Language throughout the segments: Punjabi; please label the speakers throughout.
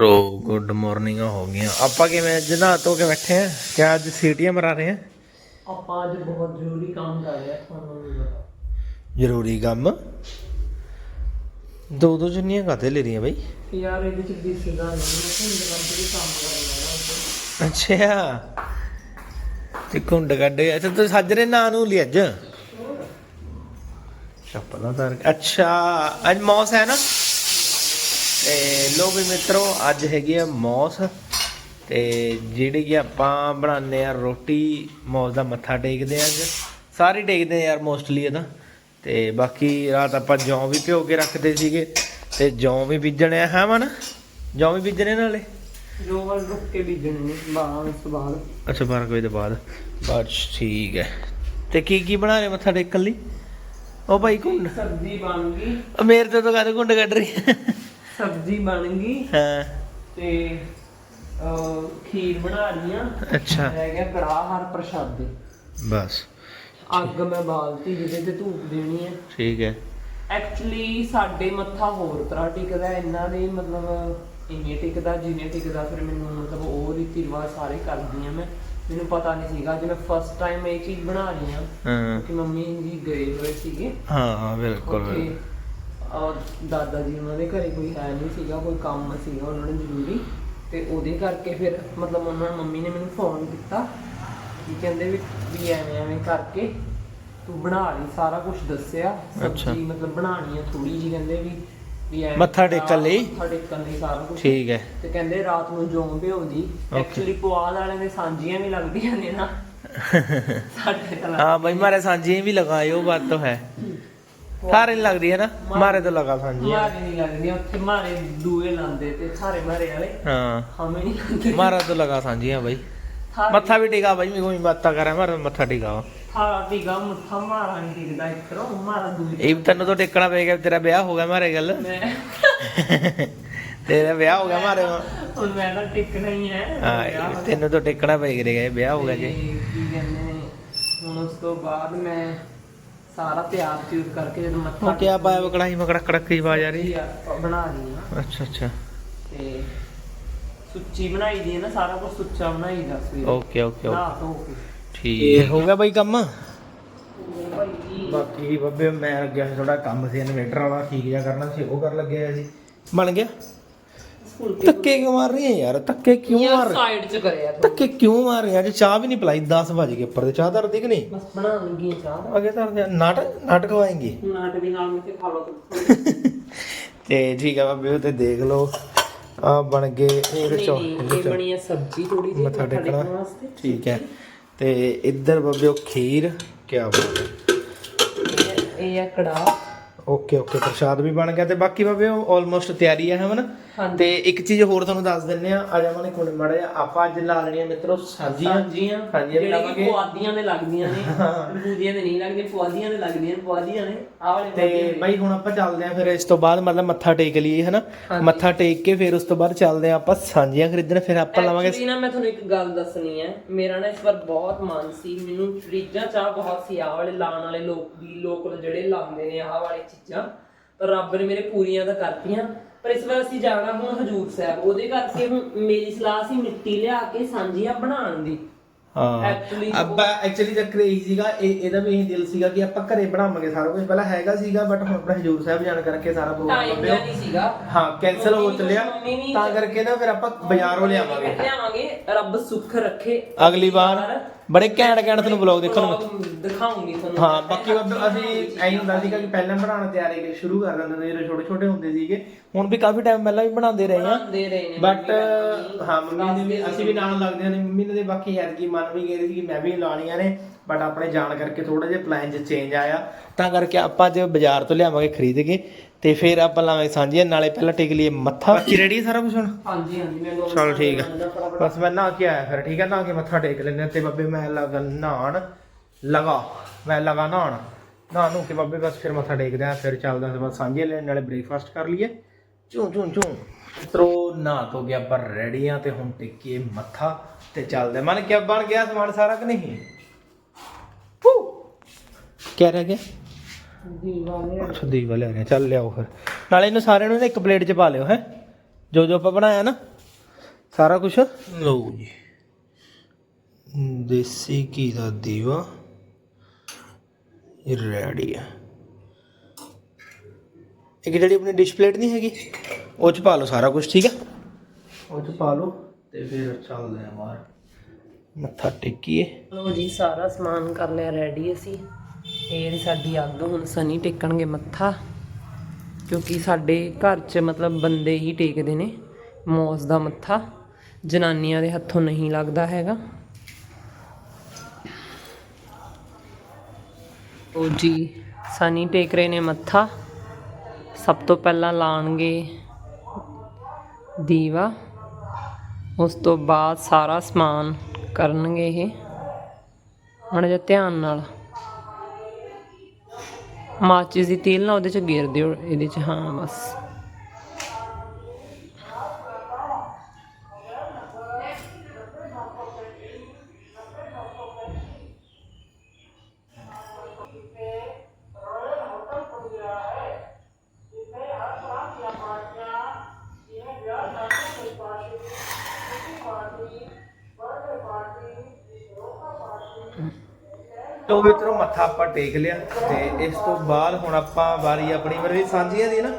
Speaker 1: ਰੋ ਗੁੱਡ ਮਾਰਨਿੰਗ ਹੋ ਗਈਆਂ। ਆਪਾਂ ਕਿਵੇਂ ਅੱਜ ਨਹਾ ਧੋ ਕੇ ਬੈਠੇ ਆ ਕਿਆ ਅੱਜ ਸੀਟੀਆਂ ਮਰਾ ਰਹੇ ਆ?
Speaker 2: ਆਪਾਂ ਅੱਜ ਬਹੁਤ ਜ਼ਰੂਰੀ ਕੰਮ ਕਰ ਰਹੇ ਆ ਤੁਹਾਨੂੰ ਵੀ ਪਤਾ।
Speaker 1: ਜ਼ਰੂਰੀ ਕੰਮ? ਦੋ ਦੋ ਜੁੰਨੀਆਂ ਕਾਤੇ ਲੈ ਰਹੀਆਂ ਬਈ?
Speaker 2: ਯਾਰ ਇਹਦੇ ਚ ਦਿਸਦਾ ਨਹੀਂ ਮੈਂ ਦੁਕਾਨ ਤੇ ਕੰਮ ਕਰਨ
Speaker 1: ਅੱਛਾ। ਤੇ ਕੁੰਡ ਕੱਢੇ ਅੱਛਾ ਤੂੰ ਸਾਜਰੇ ਨਾਂ ਨੂੰ ਲਈ ਅੱਜ? ਚੱਪਲਾਂ ਤਾਰ ਅੱਛਾ ਅੱਜ ਮੌਸ ਹੈ ਨਾ? ਤੇ ਲੋ ਵੀ ਮਿੱਤਰੋ ਅੱਜ ਹੈਗੀ ਆ ਮੌਸ ਤੇ ਜਿਹੜੀ ਕਿ ਆਪਾਂ ਬਣਾਉਂਦੇ ਆ ਰੋਟੀ ਮੌਸ ਦਾ ਮੱਥਾ ਟੇਕਦੇ ਆ ਅੱਜ। ਸਾਰੇ ਟੇਕਦੇ ਆ ਯਾਰ ਮੋਸਟਲੀ ਇਹਦਾ ਤੇ। ਬਾਕੀ ਰਾਤ ਆਪਾਂ ਜੌਂ ਵੀ ਭਿਓ ਕੇ ਰੱਖਦੇ ਸੀਗੇ ਤੇ ਜੌਂ ਵੀ ਬੀਜਣੇ ਆ ਹਾਂ ਮਨ ਜੌਂ ਵੀ ਬੀਜਣੇ ਨਾਲੇ?
Speaker 2: ਜੋ ਵਾਰ ਰੁੱਕ ਕੇ ਬੀਜਣੇ ਨੇ 12 ਉਸ ਤੋਂ ਬਾਅਦ
Speaker 1: ਅੱਛਾ 12 ਵਜੇ ਤੋਂ ਬਾਅਦ। ਬਸ ਠੀਕ ਹੈ। ਤੇ ਕੀ ਕੀ ਬਣਾ ਰਹੇ ਮੱਥਾ ਟੇਕਣ ਲਈ? ਉਹ ਭਾਈ ਕੁੰਡ
Speaker 2: ਸਬਜ਼ੀ ਬਣ ਗਈ।
Speaker 1: ਮੇਰੇ ਤੋਂ ਤਾਂ ਕਾਹਦੇ ਕੁੰਡ ਕੱਢ ਰਹੀ ਹੈ?
Speaker 2: ਸਬਜ਼ੀ ਬਣ ਗਈ।
Speaker 1: ਹਾਂ।
Speaker 2: ਤੇ ਅਹ, ਖੀਰ ਬਣਾ ਲਈ ਆ
Speaker 1: ਅੱਛਾ।
Speaker 2: ਰਹਿ ਗਿਆ ਕੜਾਹ ਹਰ ਪ੍ਰਸ਼ਾਦੇ।
Speaker 1: ਬਸ।
Speaker 2: ਅੱਗ ਮੈਂ ਬਾਲਤੀ ਜਿਹਦੇ ਤੇ ਧੂਪ ਦੇਣੀ ਹੈ।
Speaker 1: ਠੀਕ ਹੈ।
Speaker 2: ਐਕਚੁਅਲੀ ਸਾਡੇ ਮੱਥਾ ਹੋਰ ਤਰ੍ਹਾਂ ਟਿਕਦਾ ਹੈ, ਇਹਨਾਂ ਦੇ ਮਤਲਬ ਇੰਨੇ ਟਿਕਦਾ ਜਿੰਨੇ ਟਿਕਦਾ ਫਿਰ ਮੈਨੂੰ ਮਤਲਬ ਉਹ ਰੀਤੀ ਰਿਵਾਜ ਸਾਰੇ ਕਰਦੀ ਆ ਮੈਂ। ਮੈਨੂੰ ਪਤਾ ਨਹੀਂ ਸੀਗਾ। ਜੇ ਮੈਂ ਫਸਟ ਟਾਈਮ ਇਹ ਚੀਜ਼ ਬਣਾ ਰਹੀ ਹਾਂ।
Speaker 1: ਹਾਂ।
Speaker 2: ਕਿ ਮੰਮੀ ਜੀ ਗਏ ਹੋਏ ਸੀਗੇ।
Speaker 1: ਹਾਂ ਹਾਂ ਬਿਲਕੁਲ
Speaker 2: ਉੱਥੇ
Speaker 1: ਬਿਲਕੁਲ।
Speaker 2: ਔਰ ਦਾਦਾ ਜੀ ਉਹਨਾਂ ਦੇ ਘਰੇ ਕੋਈ ਹੈ ਨਹੀਂ ਸੀਗਾ ਕੋਈ ਕੰਮ ਸੀਗਾ ਉਹਨਾਂ ਨੂੰ ਜ਼ਰੂਰੀ। ਤੇ ਉਹਦੇ ਕਰਕੇ ਫਿਰ ਮਤਲਬ ਉਹਨਾਂ ਨੇ ਮੰਮੀ ਨੇ ਮੈਨੂੰ ਫੋਨ ਕੀਤਾ ਕਿ ਕਹਿੰਦੇ ਵੀ ਵੀ ਐਵੇਂ ਐਵੇਂ ਕਰਕੇ ਤੂੰ ਬਣਾ ਲਈ ਸਾਰਾ ਕੁਝ ਦੱਸਿਆ ਸਬਜ਼ੀ ਮਤਲਬ ਬਣਾਣੀ ਹੈ ਥੋੜੀ ਜੀ ਕਹਿੰਦੇ ਵੀ
Speaker 1: ਮੱਥਾ ਟੇਕਣ ਲਈ?
Speaker 2: ਮੱਥਾ ਟੇਕਣ ਲਈ ਸਾਰਾ ਕੁਝ
Speaker 1: ਠੀਕ ਹੈ।
Speaker 2: ਤੇ ਕਹਿੰਦੇ ਰਾਤ ਨੂੰ ਜੋਂ ਭਿਉਂਦੀ
Speaker 1: Okay.
Speaker 2: ਐਕਚੁਅਲੀ ਪੁਆਲ ਵਾਲਿਆਂ ਦੇ ਸਾਂਝੀਆਂ ਵੀ ਲੱਗਦੀਆਂ ਨੇ ਨਾ। ਸਾਡੇ
Speaker 1: ਹਾਂ ਬਈ ਮਾਰੇ ਸਾਂਝੀ ਵੀ ਲਗਾਇਓ ਬਾਤ ਤਾਂ ਹੈ। ਸਾਰੇ ਲੱਗਦੀ ਹੈ ਨਾ? ਮਾਰੇ ਤੋਂ ਲਗਾ ਹਾਂਜੀ
Speaker 2: ਮਾਰੇ ਨਹੀਂ ਲੱਗਦੀ ਉੱਥੇ ਮਾਰੇ ਦੂਏ ਲਾਉਂਦੇ ਤੇ ਸਾਰੇ ਮਾਰੇ ਵਾਲੇ।
Speaker 1: ਹਾਂ।
Speaker 2: ਹਮੇ ਮਾਰਾ ਤੋਂ ਲਗਾ ਸਾਂਝੀ ਆ ਬਾਈ। ਮੱਥਾ ਵੀ ਟਿਕਾ ਬਾਈ
Speaker 1: ਮੈਨੂੰ ਤੈਨੂੰ ਤਾਂ ਟਿਕਣਾ ਪਏਗਾ ਤੇਰਾ ਵਿਆਹ ਹੋ ਗਿਆ ਮਾਰੇ ਗੱਲ। ਤੇਰਾ ਵਿਆਹ ਹੋ ਗਿਆ ਮਾਰੇ
Speaker 2: ਹੁਣ ਮੈਂ ਤਾਂ ਟਿਕਣਾ ਹੀ ਹੈ।
Speaker 1: ਤੈਨੂੰ ਤਾਂ ਟਿਕਣਾ ਪਏਗਾ ਵਿਆਹ ਹੋ ਗਿਆ ਜੀ।
Speaker 2: ਉਸ ਤੋਂ ਬਾਅਦ ਮੈਂ ਸਾਰਾ ਤਿਆਰ ਤਿਉਰ ਕਰਕੇ ਜਦੋਂ ਮੱਥਾ
Speaker 1: ਉਹ ਕਿਆ ਪਾਇਆ ਵਾ ਕੜਾਈ ਮਕੜਾ ਕੜਕ ਦੀ ਆਵਾਜ਼ ਆ ਰਹੀ
Speaker 2: ਆ, ਬਣਾ ਲਈ ਆ।
Speaker 1: ਅੱਛਾ ਅੱਛਾ।
Speaker 2: ਤੇ ਸੁੱਚੀ ਬਣਾਈ ਦੀ ਹੈ ਨਾ ਸਾਰਾ ਕੁਝ ਸੁੱਚਾ ਬਣਾਈ ਦਾ ਸਵੇਰੇ।
Speaker 1: ਓਕੇ ਓਕੇ
Speaker 2: ਨਾ ਧੋ ਕੇ
Speaker 1: ਠੀਕ। ਹੋ ਗਿਆ ਬਾਈ ਕੰਮ? ਬਾਕੀ ਬੱਬੇ ਮੈਂ ਲੱਗਿਆ ਸੀ ਥੋੜਾ ਕੰਮ ਸੀ ਇਨਵੇਟਰ ਵਾਲਾ ਠੀਕ ਜਿਹਾ ਕਰਨਾ ਸੀ ਉਹ ਕਰਨ ਲੱਗਿਆ ਸੀ ਬਣ ਗਿਆ? ਧੱਕੇ ਕਿਉਂ ਮਾਰ ਰਹੀ ਹੈ ਯਾਰ? ਧੱਕੇ ਕਿਉਂ ਮਾਰ
Speaker 2: ਯਾਰ
Speaker 1: ਰਹੀ
Speaker 2: ਸਾਈਡ 'ਚ ਕਰਿਆ ਤੂੰ
Speaker 1: ਧੱਕੇ ਕਿਉਂ ਮਾਰ ਰਹੀ ਹੈ? ਅੱਜ ਚਾਹ ਵੀ ਨਹੀਂ ਪਲਾਈ 10 ਵਜ ਗਏ ਉੱਪਰ ਤੇ ਚਾਹ ਧਰਦੀ ਕਿ ਨਹੀਂ?
Speaker 2: ਬਸ ਬਣਾਉਣ ਲੱਗੀ ਚਾਹ।
Speaker 1: ਅਗੇ ਧਰ ਨਾਟਕ ਨਾਟਕ ਖਵਾਏਂਗੇ?
Speaker 2: ਨਾਟ ਵੀ ਨਾਲ ਮਿਲ ਖਾ ਲਓ ਤੁਸੀਂ
Speaker 1: ਤੇ ਠੀਕ ਆ ਬਾਬੇ ਉਹ ਤੇ ਦੇਖ ਲਓ। ਆ ਬਣ ਗਏ ਇਹ ਚੋ
Speaker 2: ਇਹ ਬਣੀ ਹੈ ਸਬਜ਼ੀ ਥੋੜੀ ਜਿਹੀ
Speaker 1: ਮੱਥਾ ਟੇਕਣਾ।
Speaker 2: ਵਾਸਤੇ।
Speaker 1: ਠੀਕ ਹੈ। ਤੇ ਇੱਧਰ ਬਾਬੇ ਉਹ ਖੀਰ ਕੀ ਬਾਤ।
Speaker 2: ਇਹ- ਹੈ ਕੜਾਹ।
Speaker 1: ਓਕੇ ਓਕੇ ਪ੍ਰਸ਼ਾਦ ਵੀ ਬਣ ਗਿਆ। ਤੇ ਬਾਕੀ ਬਾਬੇ ਉਹ ਆਲਮੋਸਟ ਤਿਆਰੀ ਹੈ
Speaker 2: ਹਾਂਜੀ
Speaker 1: ਤੇ ਇੱਕ ਚੀਜ਼ ਹੋਰ ਤੁਹਾਨੂੰ ਦੱਸ ਦਿੰਨੇ ਆ ਆ ਜਾਵਾਂਗੇ ਕੋਲ ਮੜਾ ਜਾ ਆਪਾਂ ਅੱਜ ਲਾ ਲੈਣੀਆਂ ਮਿੱਤਰੋ ਸਾਂਝੀਆਂ ਸਾਂਝੀਆਂ ਬਣਾਵਾਂਗੇ।
Speaker 2: ਕਿ ਪੁਆਧੀਆਂ ਦੇ ਲੱਗਦੀਆਂ ਨੇ। ਬੂਦੀਆਂ ਦੇ ਨਹੀਂ ਲੱਗਦੀਆਂ ਪੁਆਧੀਆਂ ਦੇ ਲੱਗਦੀਆਂ ਨੇ ਪੁਆਧੀਆਂ ਨੇ। ਆਹ ਵਾਲੇ
Speaker 1: ਤੇ ਬਾਈ ਹੁਣ ਆਪਾਂ ਚੱਲਦੇ ਆਂ ਫਿਰ ਇਸ ਤੋਂ ਬਾਅਦ ਮਤਲਬ ਮੱਥਾ ਟੇਕ ਲਈਏ ਹਨਾ? ਮੱਥਾ ਟੇਕ ਕੇ ਫਿਰ ਉਸ ਤੋਂ ਬਾਅਦ ਚੱਲਦੇ ਆਂ ਆਪਾਂ ਸਾਂਝੀਆਂ ਖਰੀਦਣ। ਫਿਰ ਆਪਾਂ ਲਵਾਂਗੇ
Speaker 2: Actually ਨਾ ਮੈਂ ਤੁਹਾਨੂੰ ਇੱਕ ਗੱਲ ਦੱਸਣੀ ਹੈ। ਮੇਰਾ ਨਾ ਇਸ ਵਾਰ ਬਹੁਤ ਮਨ ਸੀ। ਮੈਨੂੰ ਫਰੀਜਾਂ ਚਾਹ ਬਹੁਤ ਸੀ। ਆਹ ਵਾਲੇ ਲਾਣ ਵਾਲੇ ਲੋਕ ਵੀ ਲੋਕ ਜਿਹੜੇ ਲਾਉਂਦੇ ਨੇ ਆਹ ਵਾਲੀ ਚੀਜ਼ਾਂ। ਪਰ ਰੱਬ ਨੇ ਮੇਰੇ ਪੂਰੀਆਂ ਤਾਂ ਕਰਤੀਆਂ। ਪਰ ਇਸ ਵਾਰ ਅਸੀਂ ਜਾਣਾ ਹੁਣ ਹਜੂਰ ਸਾਹਿਬ। ਉਹਦੇ ਕਰਕੇ ਹੁਣ ਮੇਰੀ ਸਲਾਹ ਸੀ ਮਿੱਟੀ ਲਿਆ ਕੇ ਸਾਂਝੀਆਂ ਬਣਾਉਣ ਦੀ।
Speaker 1: ਹਾਂ।
Speaker 2: Actually
Speaker 1: ਅੱਬਾ ਐਕਚੁਅਲੀ ਚੱਕਰ ਇਹ ਸੀਗਾ ਇਹ ਇਹਦਾ ਵੀ ਇਹ ਦਿਲ ਸੀਗਾ ਕਿ ਆਪਾਂ ਘਰੇ ਬਣਾਵਾਂਗੇ ਸਾਰਾ ਕੁਝ ਪਹਿਲਾਂ ਹੈਗਾ ਸੀਗਾ ਬਟ ਹੁਣ ਆਪਣਾ ਹਜੂਰ ਸਾਹਿਬ ਜਾਣ ਕਰਕੇ ਸਾਰਾ ਪ੍ਰੋਗਰਾਮ
Speaker 2: ਟਾਈਮ ਨਹੀਂ ਸੀਗਾ।
Speaker 1: ਹਾਂ ਕੈਨਸਲ ਹੋ
Speaker 2: ਮੰਮੀ
Speaker 1: ਚੱਲਿਆ।
Speaker 2: ਮੰਮੀ ਵੀ-
Speaker 1: ਤਾਂ ਕਰਕੇ ਨਾ ਫਿਰ ਆਪਾਂ ਬਾਜ਼ਾਰੋਂ ਲਿਆਵਾਂਗੇ।
Speaker 2: ਲਿਆਵਾਂਗੇ। ਰੱਬ ਸੁੱਖ ਰੱਖੇ।
Speaker 1: ਅਗਲੀ ਵਾਰ। ਬੜੇ ਘੈਂਟ ਘੈਂਟ ਤੁਹਾਨੂੰ ਬਲੌਗ ਦੇਖਣ ਨੂੰ
Speaker 2: vlog ਦਿਖਾਉਂਗੀ ਤੁਹਾਨੂੰ।
Speaker 1: ਹਾਂ ਬਾਕੀ ਉਦੋਂ ਅਸੀਂ ਐਂ ਹੁੰਦਾ ਸੀਗਾ ਕਿ ਪਹਿਲਾਂ ਬਣਾਉਣ ਤਿਆਰੀ ਕਿ ਸ਼ੁਰੂ ਕਰ ਦਿੰਦੇ ਜਦੋਂ ਛੋਟੇ ਛੋਟੇ ਹੁੰਦੇ ਸੀਗੇ। ਹੁਣ ਵੀ ਕਾਫੀ ਟਾਈਮ ਪਹਿਲਾਂ ਵੀ ਬਣਾਉਂਦੇ ਰਹੇ ਆ
Speaker 2: ਦੇ ਰਹੇ ਨੇ
Speaker 1: ਬਟ ਹਾਂ ਮੰਮੀ ਨੇ ਵੀ ਅਸੀਂ ਵੀ ਨਾਲ ਲੱਗਦੇ ਨੇ ਮੰਮੀ ਨੇ ਤੇ ਬਾਕੀ ਐਤਕੀ ਮਨ ਵੀ ਗਏ ਸੀ ਕਿ ਮੈਂ ਵੀ ਲਾਣੀਆਂ ਨੇ। ਬਟ ਆਪਣੇ ਜਾਣ ਕਰਕੇ ਥੋੜਾ ਜਿਹਾ ਪਲਾਨ 'ਚ ਚੇਂਜ ਆਇਆ। ਤਾਂ ਕਰਕੇ ਆਪਾਂ ਜੇ ਬਾਜ਼ਾਰ ਤੋਂ ਲਿਆਵਾਂਗੇ ਖਰੀਦ ਕੇ ਤੇ ਫਿਰ ਆਪਾਂ ਲਾਵਾਂਗੇ ਸਾਂਝੀਆਂ ਨਾਲੇ ਪਹਿਲਾਂ ਟੇਕ ਲਈਏ ਮੱਥਾ। ਬਾਕੀ ਰੈਡੀ ਸਾਰਾ ਕੁਝ ਹੁਣ?
Speaker 2: ਹਾਂਜੀ ਹਾਂਜੀ ਮੈਨੂੰ
Speaker 1: ਚਲ ਠੀਕ ਹੈ ਬਸ ਮੈਂ ਨਹਾ ਕੇ ਆਇਆ ਫਿਰ ਠੀਕ ਹੈ ਨਹਾ ਕੇ ਮੱਥਾ ਟੇਕ ਲੈਂਦੇ ਤੇ ਬੱਬੇ ਮੈਂ ਲਗਾ ਨਹਾਣ ਲਗਾ ਮੈਂ ਲਗਾ ਨਹਾਣ ਨਹਾ ਨੂੰ ਕੇ ਬੱਬੇ ਬਸ ਫਿਰ ਮੱਥਾ ਟੇਕਦੇ ਆ ਫਿਰ ਚੱਲਦੇ ਹਾਂ ਬਸ ਸਾਂਝੇ ਲੈਣ ਨਾਲੇ ਬ੍ਰੇਕਫਾਸਟ ਕਰ ਲਈਏ। ਚੂੰ ਚੂੰ ਚੂੰ ਤਰੋ ਨਹਾ ਤੋਂ ਗਿਆ ਪਰ ਰੈਡੀ ਆ ਤੇ ਹੁਣ ਟੇਕੀਏ ਮੱਥਾ ਤੇ ਚੱਲਦੇ। ਮਨ ਕਿਆ ਬਣ ਗਿਆ ਸਮਾਨ ਸਾਰਾ ਕਿ ਨਹੀਂ? ਕਿਆ ਰਹਿ ਗਿਆ?
Speaker 2: ਦੀਵਾਲੇ
Speaker 1: ਅੱਛਾ ਦੀਵਾ ਲੈ ਰਹੇ ਚੱਲ ਲਿਆਓ ਫਿਰ। ਨਾਲੇ ਇਹਨੂੰ ਸਾਰਿਆਂ ਨੂੰ ਨਾ ਇੱਕ ਪਲੇਟ 'ਚ ਪਾ ਲਿਓ ਹੈ? ਜੋ ਜੋ ਆਪਾਂ ਬਣਾਇਆ ਨਾ ਸਾਰਾ ਕੁਝ ਲਓ ਜੀ। ਦੇਸੀ ਘੀ ਦਾ ਦੀਵਾ। ਇਹ ਰੈਡੀ ਆ। ਇੱਕ ਜਿਹੜੀ ਆਪਣੀ ਡਿਸ਼ ਪਲੇਟ ਨਹੀਂ ਹੈਗੀ? ਉਹ ਚ ਪਾ ਲਓ ਸਾਰਾ ਕੁਝ ਠੀਕ ਆ? ਉਹ ਚ ਪਾ ਲਓ। ਤੇ ਫਿਰ ਚੱਲਦੇ ਆ ਬਾਹਰ। ਮੱਥਾ ਟੇਕੀਏ।
Speaker 2: ਲੋ ਜੀ ਸਾਰਾ ਸਮਾਨ ਕਰ ਲਿਆ ਰੈਡੀ ਅਸੀਂ। ਇਹ ਸਾਡੀ ਅੱਗ ਹੁਣ ਸਨੀ ਟੇਕਣਗੇ ਮੱਥਾ, ਕਿਉਂਕਿ ਸਾਡੇ ਘਰ 'ਚ ਮਤਲਬ ਬੰਦੇ ਹੀ ਟੇਕਦੇ ਨੇ, ਮੌਸ ਦਾ ਮੱਥਾ, ਜਨਾਨੀਆਂ ਦੇ ਹੱਥੋਂ ਨਹੀਂ ਲੱਗਦਾ ਹੈਗਾ। ਉਹ ਜੀ, ਸਨੀ ਟੇਕ ਰਹੇ ਨੇ ਮੱਥਾ, ਸਭ ਤੋਂ ਪਹਿਲਾਂ ਲਾਣਗੇ ਦੀਵਾ, ਉਸ ਤੋਂ ਬਾਅਦ ਸਾਰਾ ਸਮਾਨ ਕਰਨਗੇ ਇਹ। ਹੁਣ ਜਿਹਾ ਧਿਆਨ ਨਾਲ। ਮਾਚਿਸ ਦੀ ਤੇਲ ਨਾਲ ਉਹਦੇ ਚ ਗੇਰ ਦਿਓ ਇਹਦੇ ਚ ਹਾਂ ਬਸ।
Speaker 1: ਤੋ ਮਿੱਤਰੋ, ਮੱਥਾ ਆਪਾਂ ਟੇਕ ਲਿਆ ਤੇ ਇਸ ਤੋਂ ਬਾਅਦ ਹੁਣ ਆਪਾਂ ਵਾਰੀ ਆਪਣੀ ਵਾਰੀ ਸਾਂਝੀਆਂ ਦੀ ਨਾ।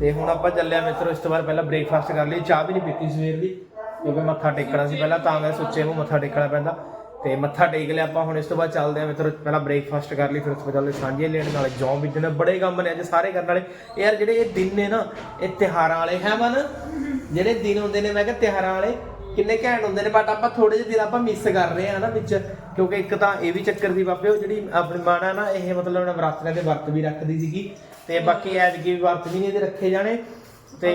Speaker 1: ਤੇ ਹੁਣ ਆਪਾਂ ਚੱਲਿਆ ਮਿੱਤਰੋ, ਇਸ ਤੋਂ ਬਾਅਦ ਪਹਿਲਾਂ ਬ੍ਰੇਕਫਾਸਟ ਕਰ ਲਈ, ਚਾਹ ਵੀ ਨਹੀਂ ਪੀਤੀ ਸਵੇਰ ਦੀ, ਕਿਉਂਕਿ ਮੱਥਾ ਟੇਕਣਾ ਸੀ ਪਹਿਲਾਂ, ਤਾਂ ਮੈਂ ਸੋਚਿਆ ਨੂੰ ਮੱਥਾ ਟੇਕਣਾ ਪੈਂਦਾ। ਤੇ ਮੱਥਾ ਟੇਕ ਲਿਆ ਆਪਾਂ, ਹੁਣ ਇਸ ਤੋਂ ਬਾਅਦ ਚੱਲਦੇ ਆ ਮਿੱਤਰੋ, ਪਹਿਲਾਂ ਬ੍ਰੇਕਫਾਸਟ ਕਰ ਲਈ, ਫਿਰ ਉਸ ਤੋਂ ਚੱਲਦੇ ਸਾਂਝੀਆਂ ਲੈਣ, ਨਾਲੇ ਜੌਂ ਬੀਜਣੇ ਬੜੇ ਕੰਮ ਨੇ ਅੱਜ ਸਾਰੇ ਕਰਨ ਵਾਲੇ। ਯਾਰ ਜਿਹੜੇ ਇਹ ਦਿਨ ਨੇ ਨਾ, ਇਹ ਤਿਹਾਰਾਂ ਵਾਲੇ, ਹੈ ਮਨ? ਜਿਹੜੇ ਦਿਨ ਹੁੰਦੇ ਨੇ, ਮੈਂ ਕਿਹਾ ਤਿਹਾਰਾਂ ਵਾਲੇ ਕਿੰਨੇ ਘੈਂਟ ਹੁੰਦੇ ਨੇ ਬਟ ਆਪਾਂ ਥੋੜੇ ਜਿਹੇ ਦਿਨ ਆਪਾਂ ਮਿਸ ਕਰ ਰਹੇ ਆ ਨਾ ਵਿੱਚ ਕਿਉਂਕਿ ਇੱਕ ਤਾਂ ਇਹ ਵੀ ਚੱਕਰ ਦੀ ਬਾਬੇ ਉਹ ਜਿਹੜੀ ਆਪਣੀ ਮਾਂ ਨਾ ਇਹ ਮਤਲਬ ਨਵਰਾਤਰਿਆਂ ਦੇ ਵਰਤ ਵੀ ਰੱਖਦੀ ਸੀਗੀ ਤੇ ਬਾਕੀ ਐਤਕੀ ਵੀ ਵਰਤ ਵੀ ਨਹੀਂ ਇਹਦੇ ਰੱਖੇ ਜਾਣੇ ਤੇ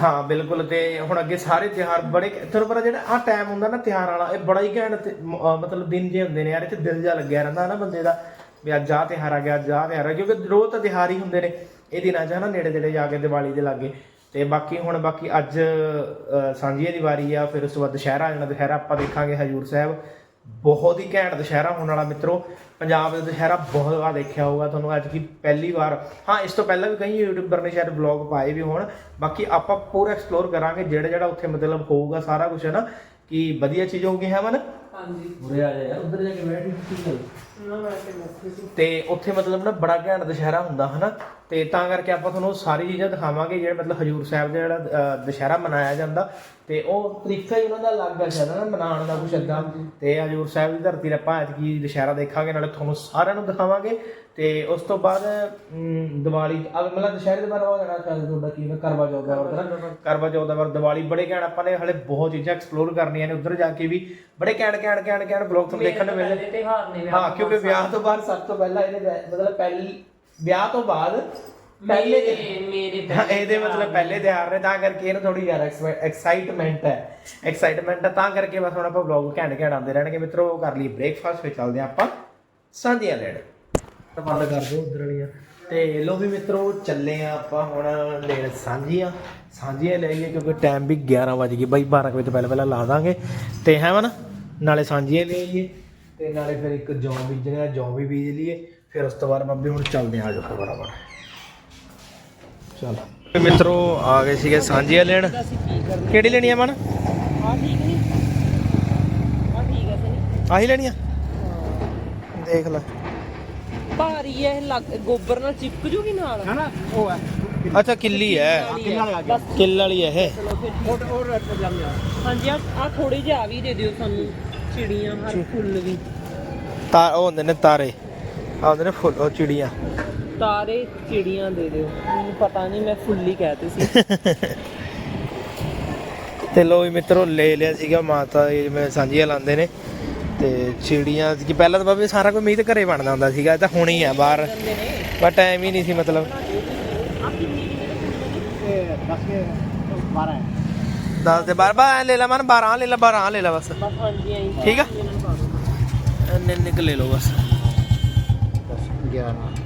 Speaker 1: ਹਾਂ ਬਿਲਕੁਲ ਤੇ ਹੁਣ ਅੱਗੇ ਸਾਰੇ ਤਿਉਹਾਰ ਬੜੇ ਤੁਹਾਨੂੰ ਪਤਾ ਜਿਹੜਾ ਆਹ ਟਾਈਮ ਹੁੰਦਾ ਨਾ ਤਿਉਹਾਰ ਵਾਲਾ ਇਹ ਬੜਾ ਹੀ ਘੈਂਟ ਮਤਲਬ ਦਿਨ ਜੇ ਹੁੰਦੇ ਨੇ ਯਾਰ ਇੱਥੇ ਦਿਲ ਜਾ ਲੱਗਿਆ ਰਹਿੰਦਾ ਨਾ ਬੰਦੇ ਦਾ ਵੀ ਅੱਜ ਆਹ ਤਿਉਹਾਰ ਆ ਗਿਆ ਅੱਜ ਆ ਗਿਆ, ਕਿਉਂਕਿ ਰੋਜ਼ ਤਾਂ ਤਿਉਹਾਰ ਹੀ ਹੁੰਦੇ ਨੇ ਇਹ ਦਿਨਾਂ 'ਚ ਹਨਾ ਨੇੜੇ ਨੇੜੇ ਜਾ ਕੇ ਦੀਵਾਲੀ ਦੇ ਲਾਗੇ ਤੇ ਬਾਕੀ ਹੁਣ ਬਾਕੀ ਅੱਜ ਅ, ਦੀ ਵਾਰੀ ਆ ਫਿਰ ਉਸ ਤੋਂ ਬਾਅਦ ਦੁਸ਼ਹਿਰਾ ਜਿਹੜਾ ਦੁਸ਼ਹਿਰਾ ਆਪਾਂ ਦੇਖਾਂਗੇ ਹਜੂਰ ਸਾਹਿਬ। ਬਹੁਤ ਹੀ ਘੈਂਟ ਦੁਸ਼ਹਿਰਾ ਹੋਣ ਵਾਲਾ ਮਿੱਤਰੋ। ਪੰਜਾਬ ਦਾ ਦੁਸ਼ਹਿਰਾ ਬਹੁਤ ਵਾਰ ਦੇਖਿਆ ਹੋਊਗਾ ਤੁਹਾਨੂੰ ਅੱਜ ਕੀ ਪਹਿਲੀ ਵਾਰ। ਹਾਂ ਇਸ ਤੋਂ ਪਹਿਲਾਂ ਵੀ ਕਈ ਯੂਟਿਊਬਰ ਨੇ ਸ਼ਾਇਦ ਵਲੌਗ ਪਾਏ ਵੀ ਹੋਣ। ਬਾਕੀ ਆਪਾਂ ਪੂਰਾ ਐਕਸਪਲੋਰ ਕਰਾਂਗੇ ਜਿਹੜਾ ਜਿਹੜਾ ਉੱਥੇ ਮਤਲਬ ਹੋਊਗਾ ਸਾਰਾ ਕੁਝ ਹੈ ਨਾ? ਕਿ ਵਧੀਆ ਚੀਜ਼ ਹੋਊਗੀ ਹੈ ਮਨ?
Speaker 2: ਹਾਂਜੀ।
Speaker 1: ਉਰੇ ਆ ਜਾ ਯਾਰ ਉਧਰ ਜਾ ਕੇ ਬੈਠ ਕੀ ਗੱਲ
Speaker 2: ਨਾ ਮੈਂ ਤੇ ਮੁੱਕ ਸੀ।
Speaker 1: ਤੇ ਉੱਥੇ ਮਤਲਬ ਨਾ ਬੜਾ ਘੈਂਟ ਦੁਸ਼ਹਿਰਾ ਹੁੰਦਾ ਹਨਾ? ਤੇ ਤਾਂ ਕਰਕੇ ਆਪਾਂ ਤੁਹਾਨੂੰ ਸਾਰੀ ਚੀਜ਼ਾਂ ਦਿਖਾਵਾਂਗੇ ਜਿਹੜੇ ਮਤਲਬ ਹਜੂਰ ਸਾਹਿਬ ਦਾ ਜਿਹੜਾ ਅ, ਦੁਸ਼ਹਿਰਾ ਮਨਾਇਆ ਜਾਂਦਾ। ਤੇ ਉਹ ਤਰੀਕਾ ਹੀ ਉਹਨਾਂ ਦਾ ਅਲੱਗ ਹੈ ਸ਼ਾਇਦ ਨਾ ਮਨਾਉਣ ਦਾ ਕੁਛ ਏਦਾਂ। ਤੇ ਹਜੂਰ ਸਾਹਿਬ ਦੀ ਧਰਤੀ ਤੇ ਆਪਾਂ ਐਤਕੀ ਦੁਸ਼ਹਿਰਾ ਦੇਖਾਂਗੇ ਨਾਲੇ ਤੁਹਾਨੂੰ ਸਾਰਿਆਂ ਨੂੰ ਦਿਖਾਵਾਂਗੇ। ਤੇ ਉਸ ਤੋਂ ਬਾਅਦ ਅਮ, ਦੀਵਾਲੀ ਅਗ ਮਤਲਬ ਦੁਸ਼ਹਿਰੇ ਦੇ ਬਾਰੇ ਉਹ ਜਾਣਾ ਚਾਹੀਦਾ ਤੁਹਾਡਾ ਕੀ ਹੈ ਕਰਵਾ ਚੌਥ ਦਾ ਵਰਤ ਨਾ? ਕਰਵਾ ਚੌਥ ਦਾ ਵਰਤ। ਦੀਵਾਲੀ ਬੜੇ ਘੈਂਟ ਆਪਾਂ ਨੇ ਹਲੇ ਬਹੁਤ ਚੀਜ਼ਾਂ ਐਕਸਪਲੋਰ ਕਰਨੀਆਂ ਨੇ ਉੱਧਰ ਜਾ ਕੇ ਵੀ। ਬੜੇ ਘੈਂਟ ਘੈਂਟ ਘੈਂਟ ਘੈਂਟ ਬਲੌਗ ਤੁਹਾਨੂੰ ਦੇਖਣ ਨੂੰ
Speaker 2: ਨੇ
Speaker 1: ਹਾਂ ਕਿਉਂਕਿ ਵਿਆਹ ਤੋਂ ਬਾਅਦ ਸਭ ਤੋਂ ਪਹਿਲਾਂ ਇਹਦੇ ਮਤਲਬ ਪਹਿਲੀ ਵਿਆਹ ਤੋਂ ਬਾਅਦ ਪਹਿਲੇ ਦਿਨ
Speaker 2: ਮੇਰੇ
Speaker 1: ਇਹਦੇ ਮਤਲਬ ਪਹਿਲੇ ਤਿਉਹਾਰ ਨੇ ਤਾਂ ਕਰਕੇ ਇਹਨੂੰ ਥੋੜੀ ਜ਼ਿਆਦਾ ਐਕਸਾਈਟਮੈਂਟ ਹੈ ਐਕਸਾਈਟਮੈਂਟ ਹੈ। ਤਾਂ ਕਰਕੇ ਬਸ ਹੁਣ ਆਪਾਂ ਵਲੌਗ ਘੈਂਟ ਘੈਂਟ ਆਉਂਦੇ ਰਹਿਣਗੇ। ਮਿੱਤਰੋ ਕਰ ਲਈ ਬ੍ਰੇਕਫਾਸਟ ਫਿਰ ਚੱਲਦੇ ਹਾਂ ਆਪਾਂ ਸਾਂਝੀਆਂ ਲੈਣ। ਤਾਂ ਬੰਦ ਕਰ ਦਿਓ ਉਧਰ ਵਾਲੀਆਂ। ਤੇ ਲੋ ਵੀ ਮਿੱਤਰੋ ਚੱਲੇ ਆ ਆਪਾਂ ਹੁਣ ਲੈਣ ਸਾਂਝੀਆਂ। ਸਾਂਝੀਆਂ ਲੈ ਗਏ ਕਿਉਂਕਿ ਟਾਈਮ ਵੀ 11 ਵਜ ਗਏ। ਬਾਈ 12 ਕੁ ਵਜੇ ਤੋਂ ਪਹਿਲਾਂ ਪਹਿਲਾਂ ਲਾ ਦਾਂਗੇ। ਤੇ ਹੈ ਵਾ ਨਾ? ਨਾਲੇ ਸਾਂਝੀਆਂ ਲੈ ਲਈਏ ਤੇ ਨਾਲੇ ਫਿਰ ਇੱਕ ਜੌਂ ਬੀਜਣੇ ਆ ਜੌਂ ਵੀ ਬੀਜ ਲਈਏ ਫਿਰ ਉਸ ਤੋਂ ਬਾਅਦ ਬੱਬੇ ਹੁਣ ਚੱਲਦੇ ਆ ਜੋ ਫਿਰ ਬਰਾਬਰ। ਚਲ। ਮਿੱਤਰੋ ਆ ਗਏ ਸੀਗੇ ਸਾਂਝੀਆਂ ਲੈਣ। ਕਿਹੜੀ ਲੈਣੀ ਆ ਮਨ?
Speaker 2: ਆ ਠੀਕ ਨਹੀਂ ਆ ਠੀਕ ਹੈ ਸਹੀ
Speaker 1: ਆਹੀ ਲੈਣੀ ਆ? ਦੇਖ ਲੈ।
Speaker 2: ਭਾਰੀ ਹੈ ਇਹ ਲੱਗ ਗੋਬਰ ਨਾਲ ਚਿਪਕ ਜੂਗੀ ਨਾਲ?
Speaker 3: ਨਾ ਉਹ ਹੈ।
Speaker 1: ਅੱਛਾ ਕਿੱਲੀ ਹੈ। ਕਿੱਲ ਵਾਲੀ ਹੈ ਇਹ।
Speaker 2: ਹਾਂਜੀ ਆ ਆ ਥੋੜੇ ਜਿਹਾ ਆ ਵੀ ਦੇ ਦਿਓ ਸਾਨੂੰ। ਚਿੜੀਆਂ ਹਰ ਫੁੱਲ ਵੀ।
Speaker 1: ਤਾਰ ਉਹ ਹੁੰਦੇ ਨੇ ਤਾਰੇ। ਆ ਹੁੰਦੇ ਨੇ ਫੁੱਲ ਉਹ ਚਿੜੀਆਂ।
Speaker 2: ਤਾਰੇ ਚਿੜੀਆਂ ਦੇ ਦਿਓ। ਮੈਨੂੰ ਪਤਾ ਨਹੀਂ ਮੈਂ ਫੁੱਲ ਹੀ ਕਹਤੇ ਸੀ।
Speaker 1: ਤੇ ਲੋ ਵੀ ਮਿੱਤਰੋ ਲੈ ਲਿਆ ਸੀਗਾ ਮਾਤਾ ਇਹ ਜਿਵੇਂ ਸਾਂਝੀਆਂ ਲਾਉਂਦੇ ਨੇ। ਤੇ ਚਿੜੀਆਂ ਕਿ ਪਹਿਲਾਂ ਤਾਂ ਬਾਬੇ ਸਾਰਾ ਕੋਈ ਮੀਂਹ ਤੇ ਘਰੇ ਬਣਦਾ ਹੁੰਦਾ ਸੀਗਾ ਇਹ ਤਾਂ ਹੁਣ ਹੀ ਆ ਬਾਹਰ। ਪਰ ਟਾਈਮ ਹੀ ਨਹੀਂ ਸੀ ਮਤਲਬ।
Speaker 3: 10 ਕੇ 12 ਹੈ
Speaker 1: 10 ਦੇ ਬਾਰ ਬਾਰ ਲੈ ਲਾ ਮਨ 12 ਲੈ ਲਾ 12 ਲੈ ਲਾ ਬਸ ਠੀਕ ਆ ਇੰਨੇ ਨਿਕ ਲੈ ਲਓ ਬਸ
Speaker 3: 11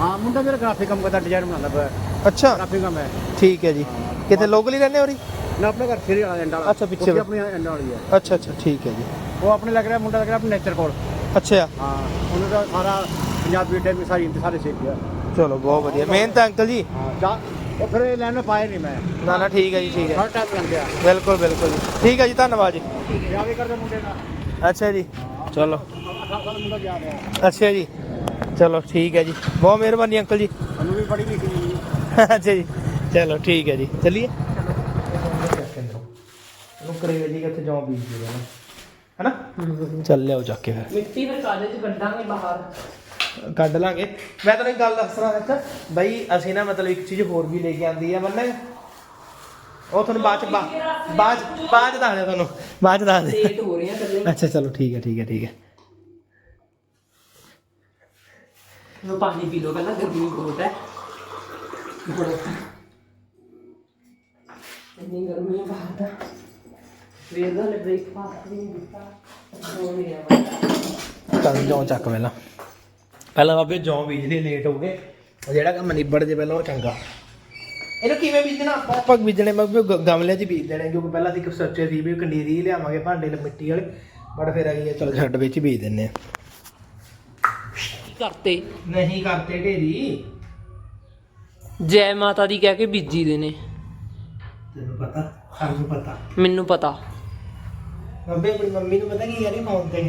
Speaker 3: ਹਾਂ ਮੁੰਡਾ ਮੇਰਾ ਗ੍ਰਾਫਿਕ ਕੰਮ ਕਰਦਾ ਡਿਜ਼ਾਈਨ ਬਣਾਉਂਦਾ ਪਿਆ।
Speaker 1: ਅੱਛਾ।
Speaker 3: ਗ੍ਰਾਫਿਕ ਕੰਮ ਹੈ।
Speaker 1: ਠੀਕ ਹੈ ਜੀ। ਕਿਤੇ ਲੋਕਲ ਹੀ ਰਹਿੰਦੇ ਹੋ ਰੀ
Speaker 3: ਨਾ ਆਪਣੇ ਘਰ ਸਿਰੇ ਵਾਲਾ ਐਂਡ ਵਾਲਾ।
Speaker 1: ਅੱਛਾ, ਪਿੱਛੇ
Speaker 3: ਉੱਥੇ
Speaker 1: ਵਾ।
Speaker 3: ਆਪਣੀ ਐਂਡ ਵਾਲੀ ਹੈ।
Speaker 1: ਅੱਛਾ ਅੱਛਾ ਠੀਕ ਹੈ ਜੀ।
Speaker 3: ਉਹ ਆਪਣੇ ਲੱਗ ਰਿਹਾ ਮੁੰਡਾ ਲੱਗ ਰਿਹਾ ਆਪਣੇ ਨੇਚਰ ਕੋਲ।
Speaker 1: ਅੱਛਾ।
Speaker 3: ਹਾਂ ਉਹਨੂੰ ਤਾਂ ਸਾਰਾ ਪੰਜਾਬੀ ਸਾਰੀ ਇੰਤ ਸਾਰੇ ਸਿੱਖ ਗਿਆ।
Speaker 1: ਚਲੋ ਬਹੁਤ ਵਧੀਆ। ਮਿਹਨਤ ਹੈ ਅੰਕਲ ਜੀ।
Speaker 3: ਹਾਂ ਚਾ ਉਹ ਫਿਰ ਇਹ ਲੈਣ ਪਾਏ ਨਹੀਂ ਮੈਂ।
Speaker 1: ਨਾ ਨਾ ਠੀਕ ਹੈ ਜੀ ਠੀਕ ਹੈ।
Speaker 3: ਹਰ ਟਾਈਮ ਗਿਆ।
Speaker 1: ਬਿਲਕੁਲ ਬਿਲਕੁਲ ਜੀ। ਠੀਕ ਹੈ ਜੀ ਧੰਨਵਾਦ ਜੀ।
Speaker 3: ਵਿਆਹ ਵੀ ਕਰਦੇ ਮੁੰਡੇ ਦਾ
Speaker 1: ਅੱਛਾ ਜੀ। ਚਲੋ।
Speaker 3: 18 ਸਾਲ ਮੁੰਡਾ ਵਿਆਹ ਰਿਹਾ।
Speaker 1: ਅੱਛਾ ਜੀ। ਚਲੋ ਠੀਕ ਹੈ ਜੀ। ਬਹੁਤ ਮਿਹਰਬਾਨੀ ਅੰਕਲ ਜੀ।
Speaker 3: ਉਹਨੂੰ ਵੀ ਪੜ੍ਹੀ ਲਿਖੀ ਨਹੀਂ
Speaker 1: ਅੱਛਾ ਜੀ। ਚਲੋ ਠੀਕ ਹੈ ਜੀ। ਚੱਲੀਏ। ਨੁਕਰੇ ਜੀ ਕਿੱਥੇ ਜਾਉਂ ਬੀਜ ਦੇ ਨਾ। ਹੈਨਾ? ਚੱਲ ਲਿਆਓ ਚੱਕ ਕੇ ਫਿਰ।
Speaker 2: ਮਿੱਟੀ ਫਿਰ ਕਾਦੇ ਚ ਕੱਢਾਂਗੇ ਬਾਹਰ।
Speaker 1: ਕੱਢ ਲਾਂਗੇ। ਮੈਂ ਤੈਨੂੰ ਇੱਕ ਗੱਲ ਦੱਸਣਾ ਅੱਛਾ ਬਈ ਅਸੀਂ ਨਾ ਮਤਲਬ ਇੱਕ ਚੀਜ਼ ਹੋਰ ਵੀ ਲੈ ਕੇ ਆਂਦੀ ਆ ਮੰਨੇ ਉਹ ਤੁਹਾਨੂੰ ਬਾਅਦ ਚ ਬਾਅਦ ਚ- ਬਾਅਦ ਦੱਸ ਦਿਆਂ ਤੁਹਾਨੂੰ। ਬਾਅਦ ਚ ਦੱਸ ਦੇ
Speaker 2: ਲੇਟ ਹੋ
Speaker 1: ਅੱਛਾ ਚਲੋ ਠੀਕ ਹੈ ਠੀਕ ਹੈ ਠੀਕ ਹੈ।
Speaker 2: ਲੋ ਪਾਣੀ ਪੀ ਲੋ ਪਹਿਲਾਂ ਗਰਮੀ ਬਹੁਤ ਹੈ। ਇੰਨੀ ਗਰਮੀ ਹੈ ਬਾਹਰ ਦਾ ਵੇਰ ਦਾ ਬ੍ਰੇਕਫਾਸਟ ਵੀ ਨਹੀਂ ਦਿੱਤਾ ਹੋ ਨਹੀਂ ਰਿਹਾ
Speaker 1: ਚੱਲ ਜੌਂ ਚੱਕ ਪਹਿਲਾਂ। ਪਹਿਲਾਂ ਬਾਬੇ ਜੌਂ ਬੀਜਦੇ ਲੇਟ ਹੋ ਗਏ। ਜਿਹੜਾ ਕੰਮ ਨਿਬੜ ਜੇ ਪਹਿਲਾਂ, ਉਹ ਚੰਗਾ। ਇਹਨੂੰ ਕਿਵੇਂ ਬੀਜਣਾ ਆਪਾਂ? ਆਪਾਂ ਬੀਜਣੇ, ਮੈਂ ਗਮਲੇ 'ਚ ਬੀਜ ਦੇਣੇ ਕਿਉਂਕਿ ਪਹਿਲਾਂ ਅਸੀਂ ਸੋਚਿਆ ਸੀ ਵੀ ਕੰਡੀਰੀ ਲਿਆਵਾਂਗੇ, ਭਾਂਡੇ ਲ ਮਿੱਟੀ ਵਾਲੇ। ਬਟ ਫਿਰ ਅਗਲੀ ਚਲ ਛੱਡ ਵਿੱਚ ਬੀਜ ਦਿੰਨੇ ਆ
Speaker 2: ਕਰਤੇ।
Speaker 1: ਨਹੀਂ ਕਰਤੇ ਢੇਰੀ।
Speaker 2: ਜੈ ਮਾਤਾ ਦੀ ਕਹਿ ਕੇ ਬੀਜੀ ਦੇ ਨੇ।
Speaker 1: ਤੈਨੂੰ ਪਤਾ ਸਾਨੂੰ ਪਤਾ।
Speaker 2: ਮੈਨੂੰ ਪਤਾ।
Speaker 1: ਬਾਬੇ ਮੰਮੀ ਨੂੰ ਪਤਾ ਕੀ ਯਾਰੀ ਫੋਨ ਤੇ?